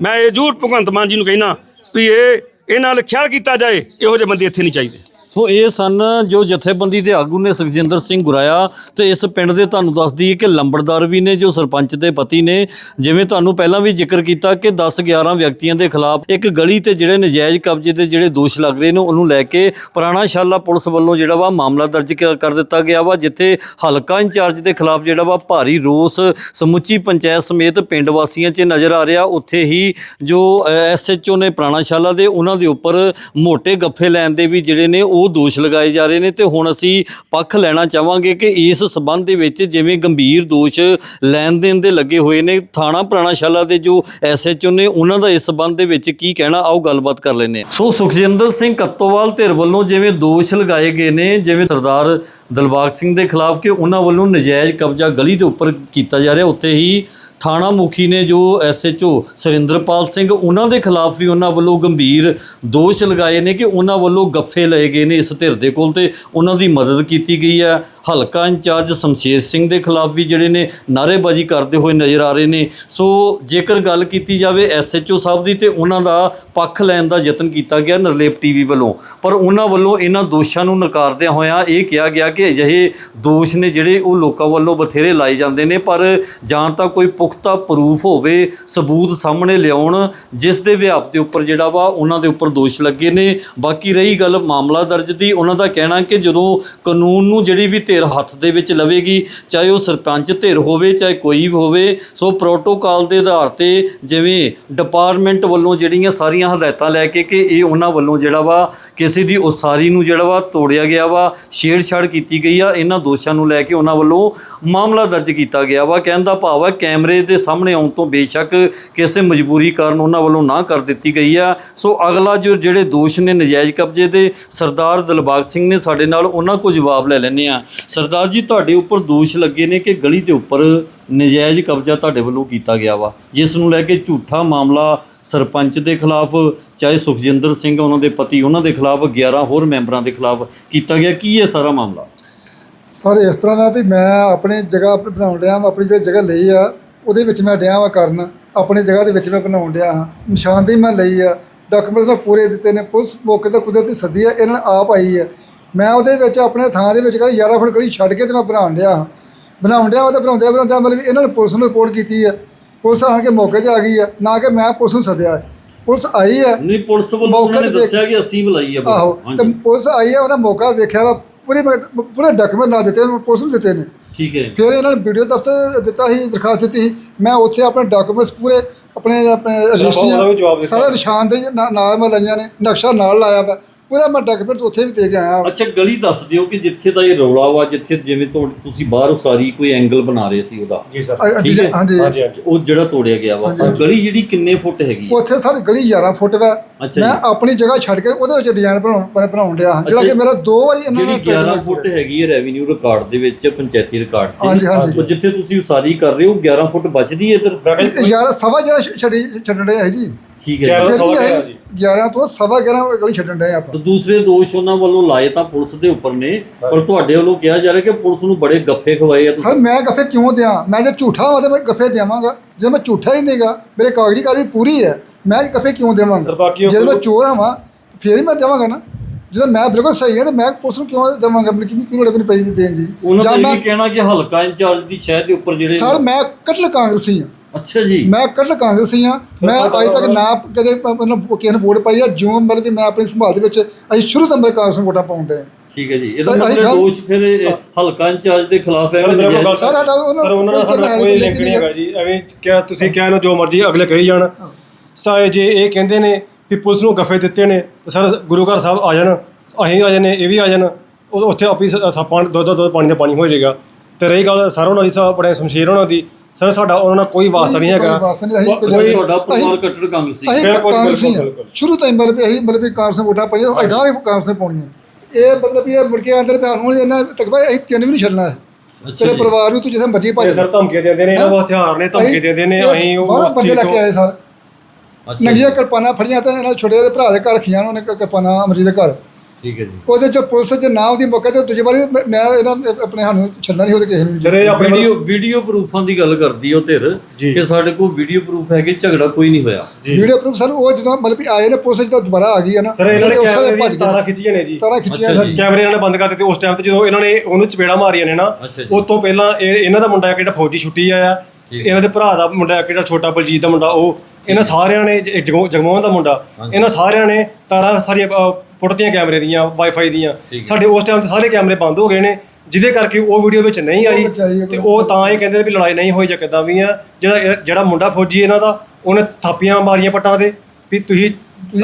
ਮੈਂ ਇਹ ਜ਼ਰੂਰ ਭਗਵੰਤ ਮਾਨ ਜੀ ਨੂੰ ਕਹਿਣਾ ਵੀ ਇਹ ਇਹਨਾਂ ਨਾਲ ਖਿਆਲ ਕੀਤਾ ਜਾਏ, ਇਹੋ ਜਿਹੇ ਬੰਦੇ ਇੱਥੇ ਨਹੀਂ ਚਾਹੀਦੇ। ਸੋ ਇਹ ਸਨ ਜੋ ਜਥੇਬੰਦੀ ਦੇ ਆਗੂ ਨੇ ਸੁਖਜਿੰਦਰ ਸਿੰਘ ਗੁਰਾਇਆ ਤੇ ਇਸ ਪਿੰਡ ਦੇ ਤੁਹਾਨੂੰ ਦੱਸ ਦਈਏ ਕਿ ਲੰਬੜਦਾਰ ਵੀ ਨੇ, ਜੋ ਸਰਪੰਚ ਦੇ ਪਤੀ ਨੇ। ਜਿਵੇਂ ਤੁਹਾਨੂੰ ਪਹਿਲਾਂ ਵੀ ਜ਼ਿਕਰ ਕੀਤਾ ਕਿ 10 11 ਵਿਅਕਤੀਆਂ ਦੇ ਖਿਲਾਫ ਇੱਕ ਗਲੀ ਤੇ ਜਿਹੜੇ ਨਜਾਇਜ਼ ਕਬਜ਼ੇ ਦੇ ਜਿਹੜੇ ਦੋਸ਼ ਲੱਗ ਰਹੇ ਨੇ, ਉਹਨੂੰ ਲੈ ਕੇ ਪੁਰਾਣਾ ਸ਼ਾਲਾ ਪੁਲਿਸ ਵੱਲੋਂ ਜਿਹੜਾ ਵਾ ਮਾਮਲਾ ਦਰਜ ਕ- ਕਰ ਦਿੱਤਾ ਗਿਆ ਵਾ, ਜਿੱਥੇ ਹਲਕਾ ਇੰਚਾਰਜ ਦੇ ਖਿਲਾਫ ਜਿਹੜਾ ਵਾ ਭਾਰੀ ਰੋਸ ਸਮੁੱਚੀ ਪੰਚਾਇਤ ਸਮੇਤ ਪਿੰਡ ਵਾਸੀਆਂ 'ਚ ਨਜ਼ਰ ਆ ਰਿਹਾ। ਉੱਥੇ ਹੀ ਜੋ ਐਸਐਚਓ ਨੇ ਪੁਰਾਣਾ ਸ਼ਾਲਾ ਦੇ, ਉਹਨਾਂ ਦੇ ਉੱਪਰ ਮੋٹے ਗੱਫੇ ਲੈਣ ਦੇ ਵੀ ਜਿਹੜੇ ਨੇ, ਉਹ ਉਹ ਦੋਸ਼ ਲਗਾਏ ਜਾ ਰਹੇ ਨੇ ਤੇ ਹੁਣ ਅਸੀਂ ਪੱਖ ਲੈਣਾ ਚਾਹਾਂਗੇ ਕਿ ਇਸ ਸਬੰਧ ਦੇ ਵਿੱਚ ਜਿਵੇਂ ਗੰਭੀਰ ਦੋਸ਼ ਲੈਣ ਦੇਣ ਦੇ ਲੱਗੇ ਹੋਏ ਨੇ, ਥਾਣਾ ਪੁਰਾਣਾਸ਼ਾਲਾ ਦੇ ਜੋ ਐਸਐਚਓ ਨੇ ਉਹਨਾਂ ਦਾ ਇਸ ਸਬੰਧ ਦੇ ਵਿੱਚ ਕੀ ਕਹਿਣਾ, ਆਓ ਗੱਲਬਾਤ ਕਰ ਲੈਂਦੇ ਸੋ ਸੁਖਜਿੰਦਰ ਸਿੰਘ ਕੱਤੋਵਾਲ ਧਿਰ ਵੱਲੋਂ ਜਿਵੇਂ ਦੋਸ਼ ਲਗਾਏ ਗਏ ਨੇ, ਜਿਵੇਂ ਸਰਦਾਰ ਦਿਲਬਾਗ ਸਿੰਘ ਦੇ ਖਿਲਾਫ ਕਿ ਉਹਨਾਂ ਵੱਲੋਂ ਨਜਾਇਜ਼ ਕਬਜ਼ਾ ਗਲੀ ਦੇ ਉੱਪਰ ਕੀਤਾ ਜਾ ਰਿਹਾ, ਉੱਥੇ ਹੀ ਥਾਣਾ ਮੁਖੀ ਨੇ ਜੋ ਐਸਐਚਓ ਸੁਰਿੰਦਰਪਾਲ ਸਿੰਘ, ਉਹਨਾਂ ਦੇ ਖਿਲਾਫ ਵੀ ਉਹਨਾਂ ਵੱਲੋਂ ਗੰਭੀਰ ਦੋਸ਼ ਲਗਾਏ ਨੇ ਕਿ ਉਹਨਾਂ ਵੱਲੋਂ ਗੱਫੇ ਲਏ ਗਏ ਨੇ ਇਸ ਧਿਰ ਦੇ ਕੋਲ ਤੇ ਉਹਨਾਂ ਦੀ ਮਦਦ ਕੀਤੀ ਗਈ ਹੈ। ਹਲਕਾ ਇੰਚਾਰਜ ਸ਼ਮਸ਼ੇਰ ਸਿੰਘ ਦੇ ਖਿਲਾਫ ਵੀ ਜਿਹੜੇ ਨੇ ਨਾਅਰੇਬਾਜ਼ੀ ਕਰਦੇ ਹੋਏ ਨਜ਼ਰ ਆ ਰਹੇ ਨੇ। ਸੋ ਜੇਕਰ ਗੱਲ ਕੀਤੀ ਜਾਵੇ ਐਸਐਚਓ ਸਾਹਿਬ ਦੀ ਤੇ ਉਹਨਾਂ ਦਾ ਪੱਖ ਲੈਣ ਦਾ ਯਤਨ ਕੀਤਾ ਗਿਆ ਨਰਲੇਪ ਟੀਵੀ ਵੱਲੋਂ। ਪਰ ਉਹਨਾਂ ਵੱਲੋਂ ਇਹਨਾਂ ਦੋਸ਼ਾਂ ਨੂੰ ਨਕਾਰਦਿਆਂ ਹੋਇਆਂ ਇਹ ਕਿਹਾ ਗਿਆ ਕਿ ਅਜਿਹੇ ਦੋਸ਼ ਨੇ ਜਿਹੜੇ ਉਹ ਲੋਕਾਂ ਵੱਲੋਂ ਬਥੇਰੇ ਲਾਏ ਜਾਂਦੇ ਨੇ, ਪਰ ਜਾਂ ਤਾਂ ਕੋਈ ਪੁਖਤਾ ਪ੍ਰੂਫ ਹੋਵੇ, ਸਬੂਤ ਸਾਹਮਣੇ ਲਿਆਉਣ, ਜਿਸ ਦੇ ਵਿਆਪ ਦੇ ਉੱਪਰ ਜਿਹੜਾ ਵਾ, ਉਹਨਾਂ ਦੇ ਉੱਪਰ ਦੋਸ਼ ਲੱਗੇ ਨੇ। ਬਾਕੀ ਰਹੀ ਗੱਲ ਮਾਮਲਾ ਦਰਜ ਦੀ, ਉਹਨਾਂ ਦਾ ਕਹਿਣਾ ਕਿ ਜਦੋਂ ਕਾਨੂੰਨ ਨੂੰ ਜਿਹੜੀ ਵੀ ਧਿਰ ਹੱਥ ਦੇ ਵਿੱਚ ਲਵੇਗੀ, ਚਾਹੇ ਉਹ ਸਰਪੰਚ ਧਿਰ ਹੋਵੇ, ਚਾਹੇ ਕੋਈ ਵੀ ਹੋਵੇ, ਸੋ ਪ੍ਰੋਟੋਕਾਲ ਦੇ ਆਧਾਰ ਤੇ ਜਿਵੇਂ ਡਿਪਾਰਟਮੈਂਟ ਵੱਲੋਂ ਜਿਹੜੀਆਂ ਸਾਰੀਆਂ ਹਦਾਇਤਾਂ ਲੈ ਕੇ ਕਿ ਇਹ ਉਹਨਾਂ ਵੱਲੋਂ ਜਿਹੜਾ ਵਾ, ਕਿਸੇ ਦੀ ਉਸਾਰੀ ਨੂੰ ਜਿਹੜਾ ਵਾ ਤੋੜਿਆ ਗਿਆ ਵਾ, ਛੇੜਛਾੜ ਕੀਤੀ ਗਈ ਆ, ਇਹਨਾਂ ਦੋਸ਼ਾਂ ਨੂੰ ਲੈ ਕੇ ਉਹਨਾਂ ਵੱਲੋਂ ਮਾਮਲਾ ਦਰਜ ਕੀਤਾ ਗਿਆ ਵਾ। ਕਹਿਣ ਦਾ ਭਾਵ ਹੈ ਕੈਮਰੇ ਦੇ ਸਾਹਮਣੇ ਆਉਣ ਤੋਂ ਬੇਸ਼ੱਕ ਕਿਸੇ ਮਜਬੂਰੀ ਕਾਰਨ ਉਹਨਾਂ ਵੱਲੋਂ ਨਾ ਕਰ ਦਿੱਤੀ ਗਈ ਆ। ਸੋ ਅਗਲਾ ਜੋ ਜਿਹੜੇ ਦੋਸ਼ ਨੇ ਨਜਾਇਜ਼ ਕਬਜ਼ੇ ਦੇ, ਸਰਦਾਰ ਦਿਲਬਾਗ ਸਿੰਘ ਨੇ ਸਾਡੇ ਨਾਲ ਉਹਨਾਂ ਕੋਲ ਜਵਾਬ ਲੈ ਲੈਣੇ ਆ ਸਰਦਾਰ ਜੀ, ਤੁਹਾਡੇ ਉੱਪਰ ਦੋਸ਼ ਲੱਗੇ ਨੇ ਕਿ ਗਲੀ ਦੇ ਉੱਪਰ ਨਜਾਇਜ਼ ਕਬਜ਼ਾ ਤੁਹਾਡੇ ਵੱਲੋਂ ਕੀਤਾ ਗਿਆ ਵਾ। ਜਿਸ ਨੂੰ ਲੈ ਕੇ ਝੂਠਾ ਮਾਮਲਾ ਸਰਪੰਚ ਦੇ ਖਿਲਾਫ, ਚਾਹੇ ਸੁਖਜਿੰਦਰ ਸਿੰਘ ਉਹਨਾਂ ਦੇ ਪਤੀ ਉਹਨਾਂ ਦੇ ਖਿਲਾਫ 11 ਹੋਰ ਮੈਂਬਰਾਂ ਦੇ ਖਿਲਾਫ ਕੀਤਾ ਗਿਆ। ਕੀ ਹੈ ਸਾਰਾ ਮਾਮਲਾ? ਸਰ, ਇਸ ਤਰ੍ਹਾਂ ਦਾ ਵੀ ਮੈਂ ਆਪਣੇ ਜਗ੍ਹਾ ਆਪਣੀ ਬਣਾਉਣ ਡਿਆ ਆਪਣੀ ਜਿਹੜੀ ਜਗ੍ਹਾ ਲਈ ਆ ਉਹਦੇ ਵਿੱਚ ਮੈਂ ਡਿਆ ਵਾਂ ਕਰਨ ਆਪਣੀ ਜਗ੍ਹਾ ਦੇ ਵਿੱਚ ਮੈਂ ਬਣਾਉਣ ਡਿਆ ਹਾਂ। ਨਿਸ਼ਾਨਦੇਹੀ ਮੈਂ ਲਈ ਆ। ਡਾਕੂਮੈਂਟਸ ਮੈਂ ਪੂਰੇ ਦਿੱਤੇ ਨੇ। ਪੁਲਿਸ ਮੌਕੇ ਤੇ ਕੁਦਰਤੀ ਸੱਦੀ ਆ ਇਹਨਾਂ ਨੇ ਆਪ ਆਈ ਆ। ਮੈਂ ਉਹਦੇ ਵਿੱਚ ਆਪਣੇ ਥਾਂ ਦੇ ਵਿੱਚ ਕਹਿੰਦਾ 11 ਫੁੱਟ ਗਲੀ ਛੱਡ ਕੇ ਤੇ ਮੈਂ ਬਣਾਉਣ ਡਿਆ ਹਾਂ। ਬਣਾਉਣ ਡਿਆ ਵਾ ਤੇ ਬਣਾਉਂਦਿਆਂ ਬਣਾਉਂਦਿਆਂ ਮਤਲਬ ਇਹਨਾਂ ਨੇ ਪੁਲਿਸ ਨੂੰ ਰਿਪੋਰਟ ਕੀਤੀ ਆ। ਪੁਲਿਸ ਆ ਕੇ ਮੌਕੇ ਤੇ ਆ ਗਈ ਆ। ਨਾ ਕਿ ਮੈਂ ਪੁਲਿਸ ਨੂੰ ਸੱਦਿਆ। ਪੁਲਿਸ ਆਈ ਆ। ਨਹੀਂ ਪੁਲਿਸ ਵੱਲੋਂ ਉਹਨਾਂ ਨੇ ਦੱਸਿਆ ਕਿ ਅਸੀਂ ਬੁਲਾਈ ਆ। ਆਹੋ। ਤੇ ਪੁਲਿਸ ਆਈ ਆ ਉਹਨਾਂ ਮੌਕਾ ਵੇਖਿਆ ਵਾ। ਪੂਰੇ ਪੂਰੇ ਡਾਕੂਮੈਂਟ ਨਾ ਦਿੱਤੇ ਪੁਲਿਸ ਨੂੰ ਦਿੱਤੇ ਨੇ। ਠੀਕ ਹੈ ਫਿਰ ਇਹਨਾਂ ਨੇ ਵੀਡੀਓ ਦਫ਼ਤਰ ਦਿੱਤਾ ਸੀ ਦਰਖਾਸਤ ਦਿੱਤੀ ਸੀ। ਮੈਂ ਉੱਥੇ ਆਪਣੇ ਡਾਕੂਮੈਂਟਸ ਪੂਰੇ ਆਪਣੇ ਰਜਿਸਟਰੀਆਂ ਸਾਰਾ ਨਿਸ਼ਾਨ ਦੇ ਨਾਲ ਮੈਂ ਲਈਆਂ ਨੇ ਨਕਸ਼ਾ ਨਾਲ ਲਾਇਆ ਵਾ। ਪੂਰਾ ਮੈਂ ਡਾਕੂਮੈਂਟ ਉੱਥੇ ਵੀ ਦੇ ਕੇ ਆਇਆ। ਅੱਛਾ ਗਲੀ ਦੱਸ ਦਿਓ ਕਿ ਜਿੱਥੇ ਦਾ ਇਹ ਰੌਲਾ ਵਾ ਜਿੱਥੇ ਜਿਵੇਂ ਤੁਸੀਂ ਬਾਹਰ ਉਸਾਰੀ ਕੋਈ ਐਂਗਲ ਬਣਾ ਰਹੇ ਸੀ ਉਹਦਾ। ਜੀ ਸਰ। ਅ- ਠੀਕ ਹੈ। ਹਾਂਜੀ ਹਾਂਜੀ। ਹਾਂਜੀ ਉਹ ਜਿਹੜਾ ਤੋੜਿਆ ਗਿਆ ਵਾ। ਉਹ। ਗਲੀ ਜਿਹੜੀ ਕਿੰਨੇ ਫੁੱਟ ਹੈਗੀ ਹੈ? ਉੱਥੇ ਸਾਡੀ ਗਲੀ 11 ਫੁੱਟ ਵਾ। ਅੱਛਾ ਮੈਂ ਜੀ। ਆਪਣੀ ਜਗ੍ਹਾ ਛੱਡ ਕੇ ਉਹਦੇ ਵਿੱਚ ਡਿਜ਼ਾਈਨ ਬਣਾਉਣ ਬਣਾ- ਬਣਾਉਣ ਡਿਆ। ਹਾਂ ਜਿਹੜਾ ਅੱਛਾ ਕਿ ਮੇਰਾ ਦੋ ਵਾਰੀ ਇਹਨਾਂ ਨੇ ਜਿਹੜੀ 11 ਫੁੱਟ ਹੈਗੀ ਹੈ ਰੈਵਨਿਊ ਰਿਕਾਰਡ ਦੇ ਵਿੱਚ ਪੰਚਾਇਤੀ ਰਿਕਾਰਡ 'ਚ ਹਾਂਜੀ, ਹਾਂਜੀ। ਉਹ ਜਿੱਥੇ ਤੁਸੀਂ ਉਸਾਰੀ ਕਰ ਰਹੇ ਹੋ 11 ਫੁੱਟ ਬਚਦੀ ਹੈ ਇੱਧਰ? ਯਾਰ ਸਵਾ ਜਿਹੜਾ ਛੱਡੀ ਛੱਡਣ ਡਿਆ ਹੈ ਜੀ। ਠੀਕ ਹੈ ਗਿਆਰਾਂ ਜੀ। ਸਵਾ ਜਿਹੜੀ ਗਿਆਰਾਂ ਹੈ 11 ਤੋਂ ਸਵਾ 11 ਗਲੀ ਛੱਡਣ ਡਿਆ ਆਪਾਂ। ਤੇ ਦੂਸਰੇ ਦੋਸ਼ ਉਹਨਾਂ ਵੱਲੋਂ ਲਾਏ ਤਾਂ ਪੁਲਿਸ ਦੇ ਉੱਪਰ ਨੇ ਪਰ ਤੁਹਾਡੇ ਵੱਲੋਂ ਕਿਹਾ ਜਾ ਰਿਹਾ ਕਿ ਪੁਲਿਸ ਨੂੰ ਬੜੇ ਗੱਫੇ ਖਵਾਏ ਆ ਤੁਸੀਂ। ਸਰ ਮੈਂ ਗੱਫੇ ਕਿਉਂ ਦਿਆਂ? ਮੈਂ ਜੇ ਝੂਠਾ ਹਾਂ ਤਾਂ ਮੈਂ ਗੱਫੇ ਦੇਵਾਂਗਾ। ਜੇ ਮੈਂ ਝੂਠਾ ਹੀ ਨਹੀਂਗਾ ਮੇਰੇ ਕਾਗਜ਼ੀ ਕਾਰਵਾਈ ਪੂਰੀ ਹੈ। ਮੈਂ ਗੱਫੇ ਕਿਉਂ ਸਰ, ਦੇਵਾਂਗਾ? ਬਾਕੀ ਉਹ ਜੇ ਮੈਂ ਚੋਰ ਹਾਂ ਫੇਰ ਹੀ ਮੈਂ ਦੇਵਾਂਗਾ ਨਾ। ਜਦੋਂ ਮੈਂ ਬਿਲਕੁਲ ਸਹੀ ਹਾਂ ਤੇ ਮੈਂ ਪੁਲਿਸ ਨੂੰ ਕਿਉਂ ਦੇਵਾਂਗਾ? ਮੈਨੂੰ ਕਿਉਂ ਕਿਉਂ ਲੋੜ ਪਈ ਦੇਣ ਜੀ ਉਹਨਾਂ ਜਾਂ ਦਾ ਇਹ ਮੈਂ ਵੀ ਕਹਿਣਾ ਕਿ ਹਲਕਾ ਇੰਚਾਰਜ ਦੀ ਸ਼ਹਿਰ ਦੇ ਉੱਪਰ ਜਿਹੜੇ ਸਰ ਮੈਂ ਕਟਲ ਕਾਂਗਰਸੀ ਹਾਂ। ਅੱਛਾ ਜੀ। ਮੈਂ ਕਟਲ ਕਾਂਗਰਸੀ ਹਾਂ ਮੈਂ ਅੱਜ ਤੱਕ ਨਾ ਕਦੇ ਮਤਲਬ ਕਿਸੇ ਨੇ ਵੋਟ ਪਾਈ ਆ। ਜਿਉਂ ਮਤਲਬ ਕਿ ਮੈਂ ਆਪਣੀ ਸੰਭਾਲ ਦੇ ਵਿੱਚ ਅਸੀਂ ਸ਼ੁਰੂ ਤੋਂ ਮੈਂ ਕਾਂਗਰਸ ਨੂੰ ਵੋਟਾਂ ਪਾਉਣ ਡਏ ਠੀਕ ਹੈ ਜੀ। ਇਹਦਾ ਮਤਲਬ ਦੋਸ਼ ਫਿਰ ਇਹ ਹਲਕਾ ਇੰਚਾਰਜ ਦੇ ਖਿਲਾਫ ਹੈ ਸਰ ਮੇਰੇ ਸਾਡਾ ਉਹਨਾਂ- ਦਾ ਕੋਈ ਲਿੰਕ ਨਹੀਂ ਹੈਗਾ ਜੀ। ਐਵੇਂ ਕਿਹਾ ਤੁਸੀਂ ਕਿਹਾ ਨਾ ਜੋ ਮਰਜ਼ੀ ਅਗਲੇ ਕਹੀ ਜਾਣ। ਸਾਏ ਜੇ ਇਹ ਕਹਿੰਦੇ ਨੇ ਵੀ ਪੁਲਿਸ ਨੂੰ ਗੱਫੇ ਦਿੱਤੇ ਨੇ ਤਾਂ ਸਰ ਗੁਰੂ ਘਰ ਸਾਹਿਬ ਆ ਜਾਣ। ਅਸੀਂ ਆ ਜਾਣੇ ਇਹ ਵੀ ਆ ਜਾਣ। ਉਹ ਉੱਥੇ ਆਪੀ ਸਾਪਾਂ ਦੁੱਧ ਦੁੱਧ ਪਾਣੀ ਦਾ ਪਾਣੀ ਹੋ ਜਾਏਗਾ। ਤੇ ਰਹੀ ਗੱਲ ਸਰ ਉਹਨਾਂ ਦੀ ਸਾਹਿਬ ਆਪਣੇ ਸ਼ਮਸ਼ੀਰ ਉਹਨਾਂ ਦੀ। ਸਰ ਸਾਡਾ ਉਹਨਾਂ ਨਾਲ ਕੋਈ ਵਾਸਤਾ ਨਹੀਂ ਹੈਗਾ। ਕੋਈ ਵਾਸਤਾ ਨਹੀਂ, ਅਸੀਂ ਕੋਈ- ਕੋਈ- ਤੁਹਾਡਾ ਪਰਿਵਾਰ ਕੱਟੜ ਕਾਂਗਰਸੀ ਅਸੀਂ ਬਿਲਕੁਲ, ਕਾਂਗਰਸੀ ਬਿਲਕੁਲ, ਹਾਂ। ਬਿਲਕੁਲ। ਸ਼ੁਰੂ ਤੋਂ ਹੀ ਮਤਲਬ ਅਸੀਂ ਮਤਲਬ ਕਿ ਕਾਂਗਰਸ ਨੂੰ ਵੋਟਾਂ ਪਾਈਆਂ ਅਗਾਂਹ ਵੀ ਕਾਂਗਰਸ ਨੇ ਪਾਉਣੀਆਂ। ਇਹ ਮਤਲਬ ਇਹ ਮੁੜ ਕੇ ਅੰਦਰ ਪਿਆਰ ਹੁਣ ਇਹਨਾਂ ਤਕਬਾ ਅਸੀਂ ਤਿੰਨ ਵੀ ਨਹੀਂ ਛੱਡਣਾ। ਹੈ ਅੱਛਾ ਤੇਰੇ ਜੀ। ਪਰਿਵਾਰ ਨੂੰ ਤੂੰ ਜਿੱਥੇ ਮਰਜ਼ੀ ਭੱਜ ਤੇ ਸਰ ਧਮਕੀਆਂ ਦਿੰਦੇ ਨੇ ਇਹਨਾਂ ਕੋਲ ਹਥਿਆਰ ਨੇ ਧਮਕੀ ਦਿੰਦੇ ਨੇ ਅਸੀਂ ਉਹ ਬੰਦੇ ਚੀਜ਼ ਲੈ ਕੇ ਆਏ ਸਰ। ਅੱਛਾ ਨੰਗੀਆਂ ਕਿਰਪਾਨਾਂ ਫੜੀਆਂ ਤੇ ਇਹਨਾਂ ਛੋਟੇ ਦੇ ਭਰਾ ਦੇ ਘਰ ਖੀਆਂ ਉਹਨੇ ਕ- ਕਿਰਪਾਨਾਂ ਅਮਰੀਕ ਦੇ ਘਰ। ਠੀਕ ਹੈ ਜੀ ਉਹਦੇ ਚ ਪੁਲਿਸ ਚ ਨਾ ਉਹਦੀ ਮੌਕੇ ਤੇ ਦੂਜੇ ਵਾਰੀ ਮੈਂ- ਮੈਂ ਇਹਨਾਂ ਆਪਣੇ ਸਾਨੂੰ ਛੱਡਣਾ ਨਹੀਂ ਉਹਦੇ ਕਿਸੇ ਨੂੰ ਸਰ ਇਹ ਆਪਣੇ ਵੀਡੀਓ ਵੀਡੀਓ ਪ੍ਰੂਫਾਂ ਦੀ ਗੱਲ ਕਰਦੀ ਉਹ ਧਿਰ ਜੀ। ਕਿ ਸਾਡੇ ਕੋਲ ਵੀਡੀਓ ਪ੍ਰੂਫ ਹੈ ਕਿ ਝਗੜਾ ਕੋਈ ਨਹੀਂ ਹੋਇਆ ਜੀ ਵੀਡੀਓ ਪ੍ਰੂਫ ਸਰ ਉਹ ਜਦੋਂ ਮਤਲਬ ਕਿ ਆਏ ਨੇ ਪੁਲਿਸ ਜਦੋਂ ਦੁਬਾਰਾ ਆ ਗਈ ਹੈ ਨਾ ਸਰ ਇਹਨਾਂ ਨੇ ਉਸ ਵੇਲੇ ਕੈਮਰੇ ਭੱਜ ਗਏ ਤਾਰਾਂ ਖਿੱਚੀਆਂ ਨੇ ਜੀ ਤਾਰਾਂ ਖਿੱਚੀਆਂ ਅੱਛਾ ਸਰ ਜੀ। ਕੈਮਰੇ ਇਹਨਾਂ ਨੇ ਬੰਦ ਕਰ ਦਿੱਤੇ ਉਸ ਟਾਈਮ ਤੇ ਜਦੋਂ ਇਹਨਾਂ ਨੇ ਉਹਨੂੰ ਚਪੇੜਾ ਮਾਰੀਆਂ ਨੇ ਨਾ ਅੱਛਾ ਜੀ। ਉਸ ਤੋਂ ਪਹਿਲਾਂ ਇਹ ਇਹਨਾਂ ਦਾ ਮੁੰਡਾ ਕਿਹੜਾ ਫੌਜੀ ਛੁੱਟੀ ਆਇਆ ਠੀਕ। ਇਹਨਾਂ ਦੇ ਭਰਾ ਦਾ ਮੁੰਡਾ ਕਿਹੜਾ ਛੋਟਾ ਬਲਜੀਤ ਦਾ ਮੁੰਡਾ ਉਹ ਇਹਨਾਂ ਸਾਰਿਆਂ ਨੇ ਜਗਮੋਹਨ ਦਾ ਮੁੰਡਾ ਹਾਂਜੀ। ਇਹਨਾਂ ਸਾਰਿਆਂ ਨੇ ਤਾਰਾਂ ਸਾਰੀਆਂ ਪੁੱਟਤੀਆਂ ਕੈਮਰੇ ਦੀਆਂ ਵਾਈਫਾਈ ਦੀਆਂ। ਸਾਡੇ ਉਸ ਟਾਈਮ ਤੇ ਸਾਰੇ ਕੈਮਰੇ ਬੰਦ ਹੋ ਗਏ ਨੇ ਜਿਹਦੇ ਕਰਕੇ ਉਹ ਵੀਡੀਓ ਵਿੱਚ ਨਹੀਂ ਆਈ ਤੇ ਉਹ ਤਾਂ ਇਹ ਕਹਿੰਦੇ ਨੇ ਵੀ ਲੜਾਈ ਨਹੀਂ ਹੋਈ ਜਾਂ ਕਿੱਦਾਂ ਵੀ ਆ। ਜਿਹੜਾ ਜਿਹੜਾ ਮੁੰਡਾ ਫੌਜੀ ਇਹਨਾਂ ਦਾ ਉਹਨੇ ਥਾਪੀਆਂ ਮਾਰੀਆਂ ਪੱਟਾਂ ਤੇ ਵੀ ਤੁਸੀਂ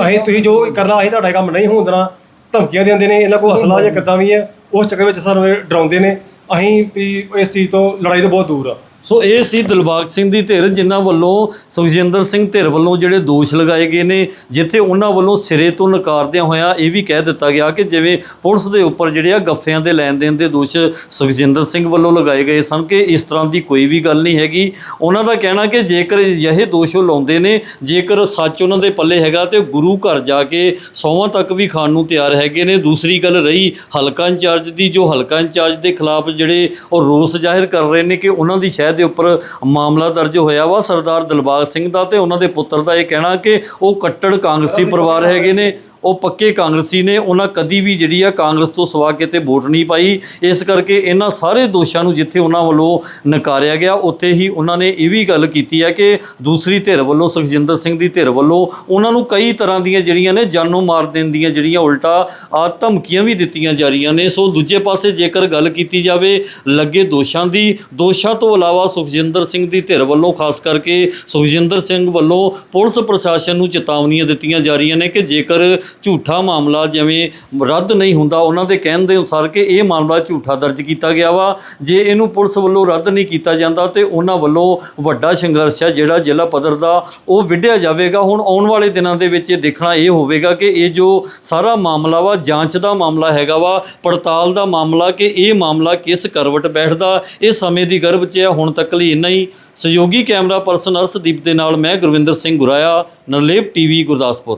ਅਸੀਂ ਤੁਸੀਂ ਜੋ ਕਰਨਾ ਅਸੀਂ ਤੁਹਾਡਾ ਕੰਮ ਨਹੀਂ ਹੋਣ ਦੇਣਾ। ਧਮਕੀਆਂ ਦਿੰਦੇ ਨੇ ਇਹਨਾਂ ਕੋਲ ਅਸਲਾ ਜਾਂ ਕਿੱਦਾਂ ਵੀ ਹੈ ਉਸ ਚੱਕਰ ਵਿੱਚ ਸਾਨੂੰ ਇਹ ਡਰਾਉਂਦੇ ਨੇ। ਅਸੀਂ ਵੀ ਇਸ ਚੀਜ਼ ਤੋਂ ਲੜਾਈ ਤੋਂ ਬਹੁਤ ਦੂਰ ਆ। ਸੋ ਇਹ ਸੀ ਦਿਲਬਾਗ ਸਿੰਘ ਦੀ ਧਿਰ ਜਿਨ੍ਹਾਂ ਵੱਲੋਂ ਸੁਖਜਿੰਦਰ ਸਿੰਘ ਧਿਰ ਵੱਲੋਂ ਜਿਹੜੇ ਦੋਸ਼ ਲਗਾਏ ਗਏ ਨੇ, ਜਿੱਥੇ ਉਹਨਾਂ ਵੱਲੋਂ ਸਿਰੇ ਤੋਂ ਨਕਾਰਦਿਆਂ ਹੋਇਆ ਇਹ ਵੀ ਕਹਿ ਦਿੱਤਾ ਗਿਆ ਕਿ ਜਿਵੇਂ ਪੁਲਿਸ ਦੇ ਉੱਪਰ ਜਿਹੜੇ ਆ ਗੱਫਿਆਂ ਦੇ ਲੈਣ ਦੇਣ ਦੇ ਦੋਸ਼ ਸੁਖਜਿੰਦਰ ਸਿੰਘ ਵੱਲੋਂ ਲਗਾਏ ਗਏ ਸਨ ਕਿ ਇਸ ਤਰ੍ਹਾਂ ਦੀ ਕੋਈ ਵੀ ਗੱਲ ਨਹੀਂ ਹੈਗੀ। ਉਹਨਾਂ ਦਾ ਕਹਿਣਾ ਕਿ ਜੇਕਰ ਅਜਿਹੇ ਦੋਸ਼ ਉਹ ਲਾਉਂਦੇ ਨੇ, ਜੇਕਰ ਸੱਚ ਉਹਨਾਂ ਦੇ ਪੱਲੇ ਹੈਗਾ ਤੇ ਗੁਰੂ ਘਰ ਜਾ ਕੇ ਸੌਵਾਂ ਤੱਕ ਵੀ ਖਾਣ ਨੂੰ ਤਿਆਰ ਹੈਗੇ ਨੇ। ਦੂਸਰੀ ਗੱਲ ਰਹੀ ਹਲਕਾ ਇੰਚਾਰਜ ਦੀ, ਜੋ ਹਲਕਾ ਇੰਚਾਰਜ ਦੇ ਖਿਲਾਫ ਜਿਹੜੇ ਉਹ ਰੋਸ ਜ਼ਾਹਿਰ ਕਰ ਰਹੇ ਨੇ ਕਿ ਉਹਨਾਂ ਦੀ ਸ਼ਹਿਰ ਦੇ ਉੱਪਰ ਮਾਮਲਾ ਦਰਜ ਹੋਇਆ ਵਾ ਸਰਦਾਰ ਦਿਲਬਾਗ ਸਿੰਘ ਦਾ ਤੇ ਉਹਨਾਂ ਦੇ ਪੁੱਤਰ ਦਾ ਇਹ ਕਹਿਣਾ ਕਿ ਉਹ ਕੱਟੜ ਕਾਂਗਰਸੀ ਪਰਿਵਾਰ ਹੈਗੇ ਨੇ। ਉਹ ਪੱਕੇ ਕਾਂਗਰਸੀ ਨੇ, ਉਹਨਾਂ ਕਦੀ ਵੀ ਜਿਹੜੀ ਆ ਕਾਂਗਰਸ ਤੋਂ ਸਵਾ ਕਿਤੇ ਵੋਟ ਨਹੀਂ ਪਾਈ। ਇਸ ਕਰਕੇ ਇਹਨਾਂ ਸਾਰੇ ਦੋਸ਼ਾਂ ਨੂੰ ਜਿੱਥੇ ਉਹਨਾਂ ਵੱਲੋਂ ਨਕਾਰਿਆ ਗਿਆ, ਉੱਥੇ ਹੀ ਉਹਨਾਂ ਨੇ ਇਹ ਵੀ ਗੱਲ ਕੀਤੀ ਹੈ ਕਿ ਦੂਸਰੀ ਧਿਰ ਵੱਲੋਂ, ਸੁਖਜਿੰਦਰ ਸਿੰਘ ਦੀ ਧਿਰ ਵੱਲੋਂ ਉਹਨਾਂ ਨੂੰ ਕਈ ਤਰ੍ਹਾਂ ਦੀਆਂ ਜਿਹੜੀਆਂ ਨੇ ਜਾਨੋਂ ਮਾਰ ਦੇਣ ਦੀਆਂ ਜਿਹੜੀਆਂ ਉਲਟਾ ਆ ਧਮਕੀਆਂ ਵੀ ਦਿੱਤੀਆਂ ਜਾ ਰਹੀਆਂ ਨੇ। ਸੋ ਦੂਜੇ ਪਾਸੇ ਜੇਕਰ ਗੱਲ ਕੀਤੀ ਜਾਵੇ, ਲੱਗੇ ਦੋਸ਼ਾਂ ਦੀ, ਦੋਸ਼ਾਂ ਤੋਂ ਇਲਾਵਾ ਸੁਖਜਿੰਦਰ ਸਿੰਘ ਦੀ ਧਿਰ ਵੱਲੋਂ, ਖਾਸ ਕਰਕੇ ਸੁਖਜਿੰਦਰ ਸਿੰਘ ਵੱਲੋਂ ਪੁਲਿਸ ਪ੍ਰਸ਼ਾਸਨ ਨੂੰ ਚੇਤਾਵਨੀਆਂ ਦਿੱਤੀਆਂ ਜਾ ਰਹੀਆਂ ਨੇ ਕਿ ਜੇਕਰ ਝੂਠਾ ਮਾਮਲਾ ਜਿਵੇਂ ਰੱਦ ਨਹੀਂ ਹੁੰਦਾ, ਉਹਨਾਂ ਦੇ ਕਹਿਣ ਦੇ ਅਨੁਸਾਰ ਕਿ ਇਹ ਮਾਮਲਾ ਝੂਠਾ ਦਰਜ ਕੀਤਾ ਗਿਆ ਵਾ। ਜੇ ਇਹਨੂੰ ਪੁਲਿਸ ਵੱਲੋਂ ਰੱਦ ਨਹੀਂ ਕੀਤਾ ਜਾਂਦਾ ਤੇ ਉਹਨਾਂ ਵੱਲੋਂ ਵੱਡਾ ਸੰਘਰਸ਼ ਹੈ ਜਿਹੜਾ ਜ਼ਿਲ੍ਹਾ ਪੱਧਰ ਦਾ ਉਹ ਵਿੱਢਿਆ ਜਾਵੇਗਾ। ਹੁਣ ਆਉਣ ਵਾਲੇ ਦਿਨਾਂ ਦੇ ਵਿੱਚ ਇਹ ਦੇਖਣਾ ਇਹ ਹੋਵੇਗਾ ਕਿ ਇਹ ਜੋ ਸਾਰਾ ਮਾਮਲਾ ਵਾ, ਜਾਂਚ ਦਾ ਮਾਮਲਾ ਹੈਗਾ ਵਾ, ਪੜਤਾਲ ਦਾ ਮਾਮਲਾ ਕਿ ਇਹ ਮਾਮਲਾ ਕਿਸ ਕਰਵਟ ਬੈਠਦਾ, ਇਹ ਸਮੇਂ ਦੀ ਗਰਭ 'ਚ ਹੈ ਹੁਣ ਤੱਕ ਲਈ ਇੰਨਾ ਹੀ। ਸਹਿਯੋਗੀ ਕੈਮਰਾ ਪਰਸਨ ਅਰਸ਼ਦੀਪ ਦੇ ਨਾਲ ਮੈਂ ਗੁਰਵਿੰਦਰ ਸਿੰਘ ਗੁਰਾਇਆ, ਨਰਲੇਪ ਟੀਵੀ, ਗੁਰਦਾਸਪੁਰ।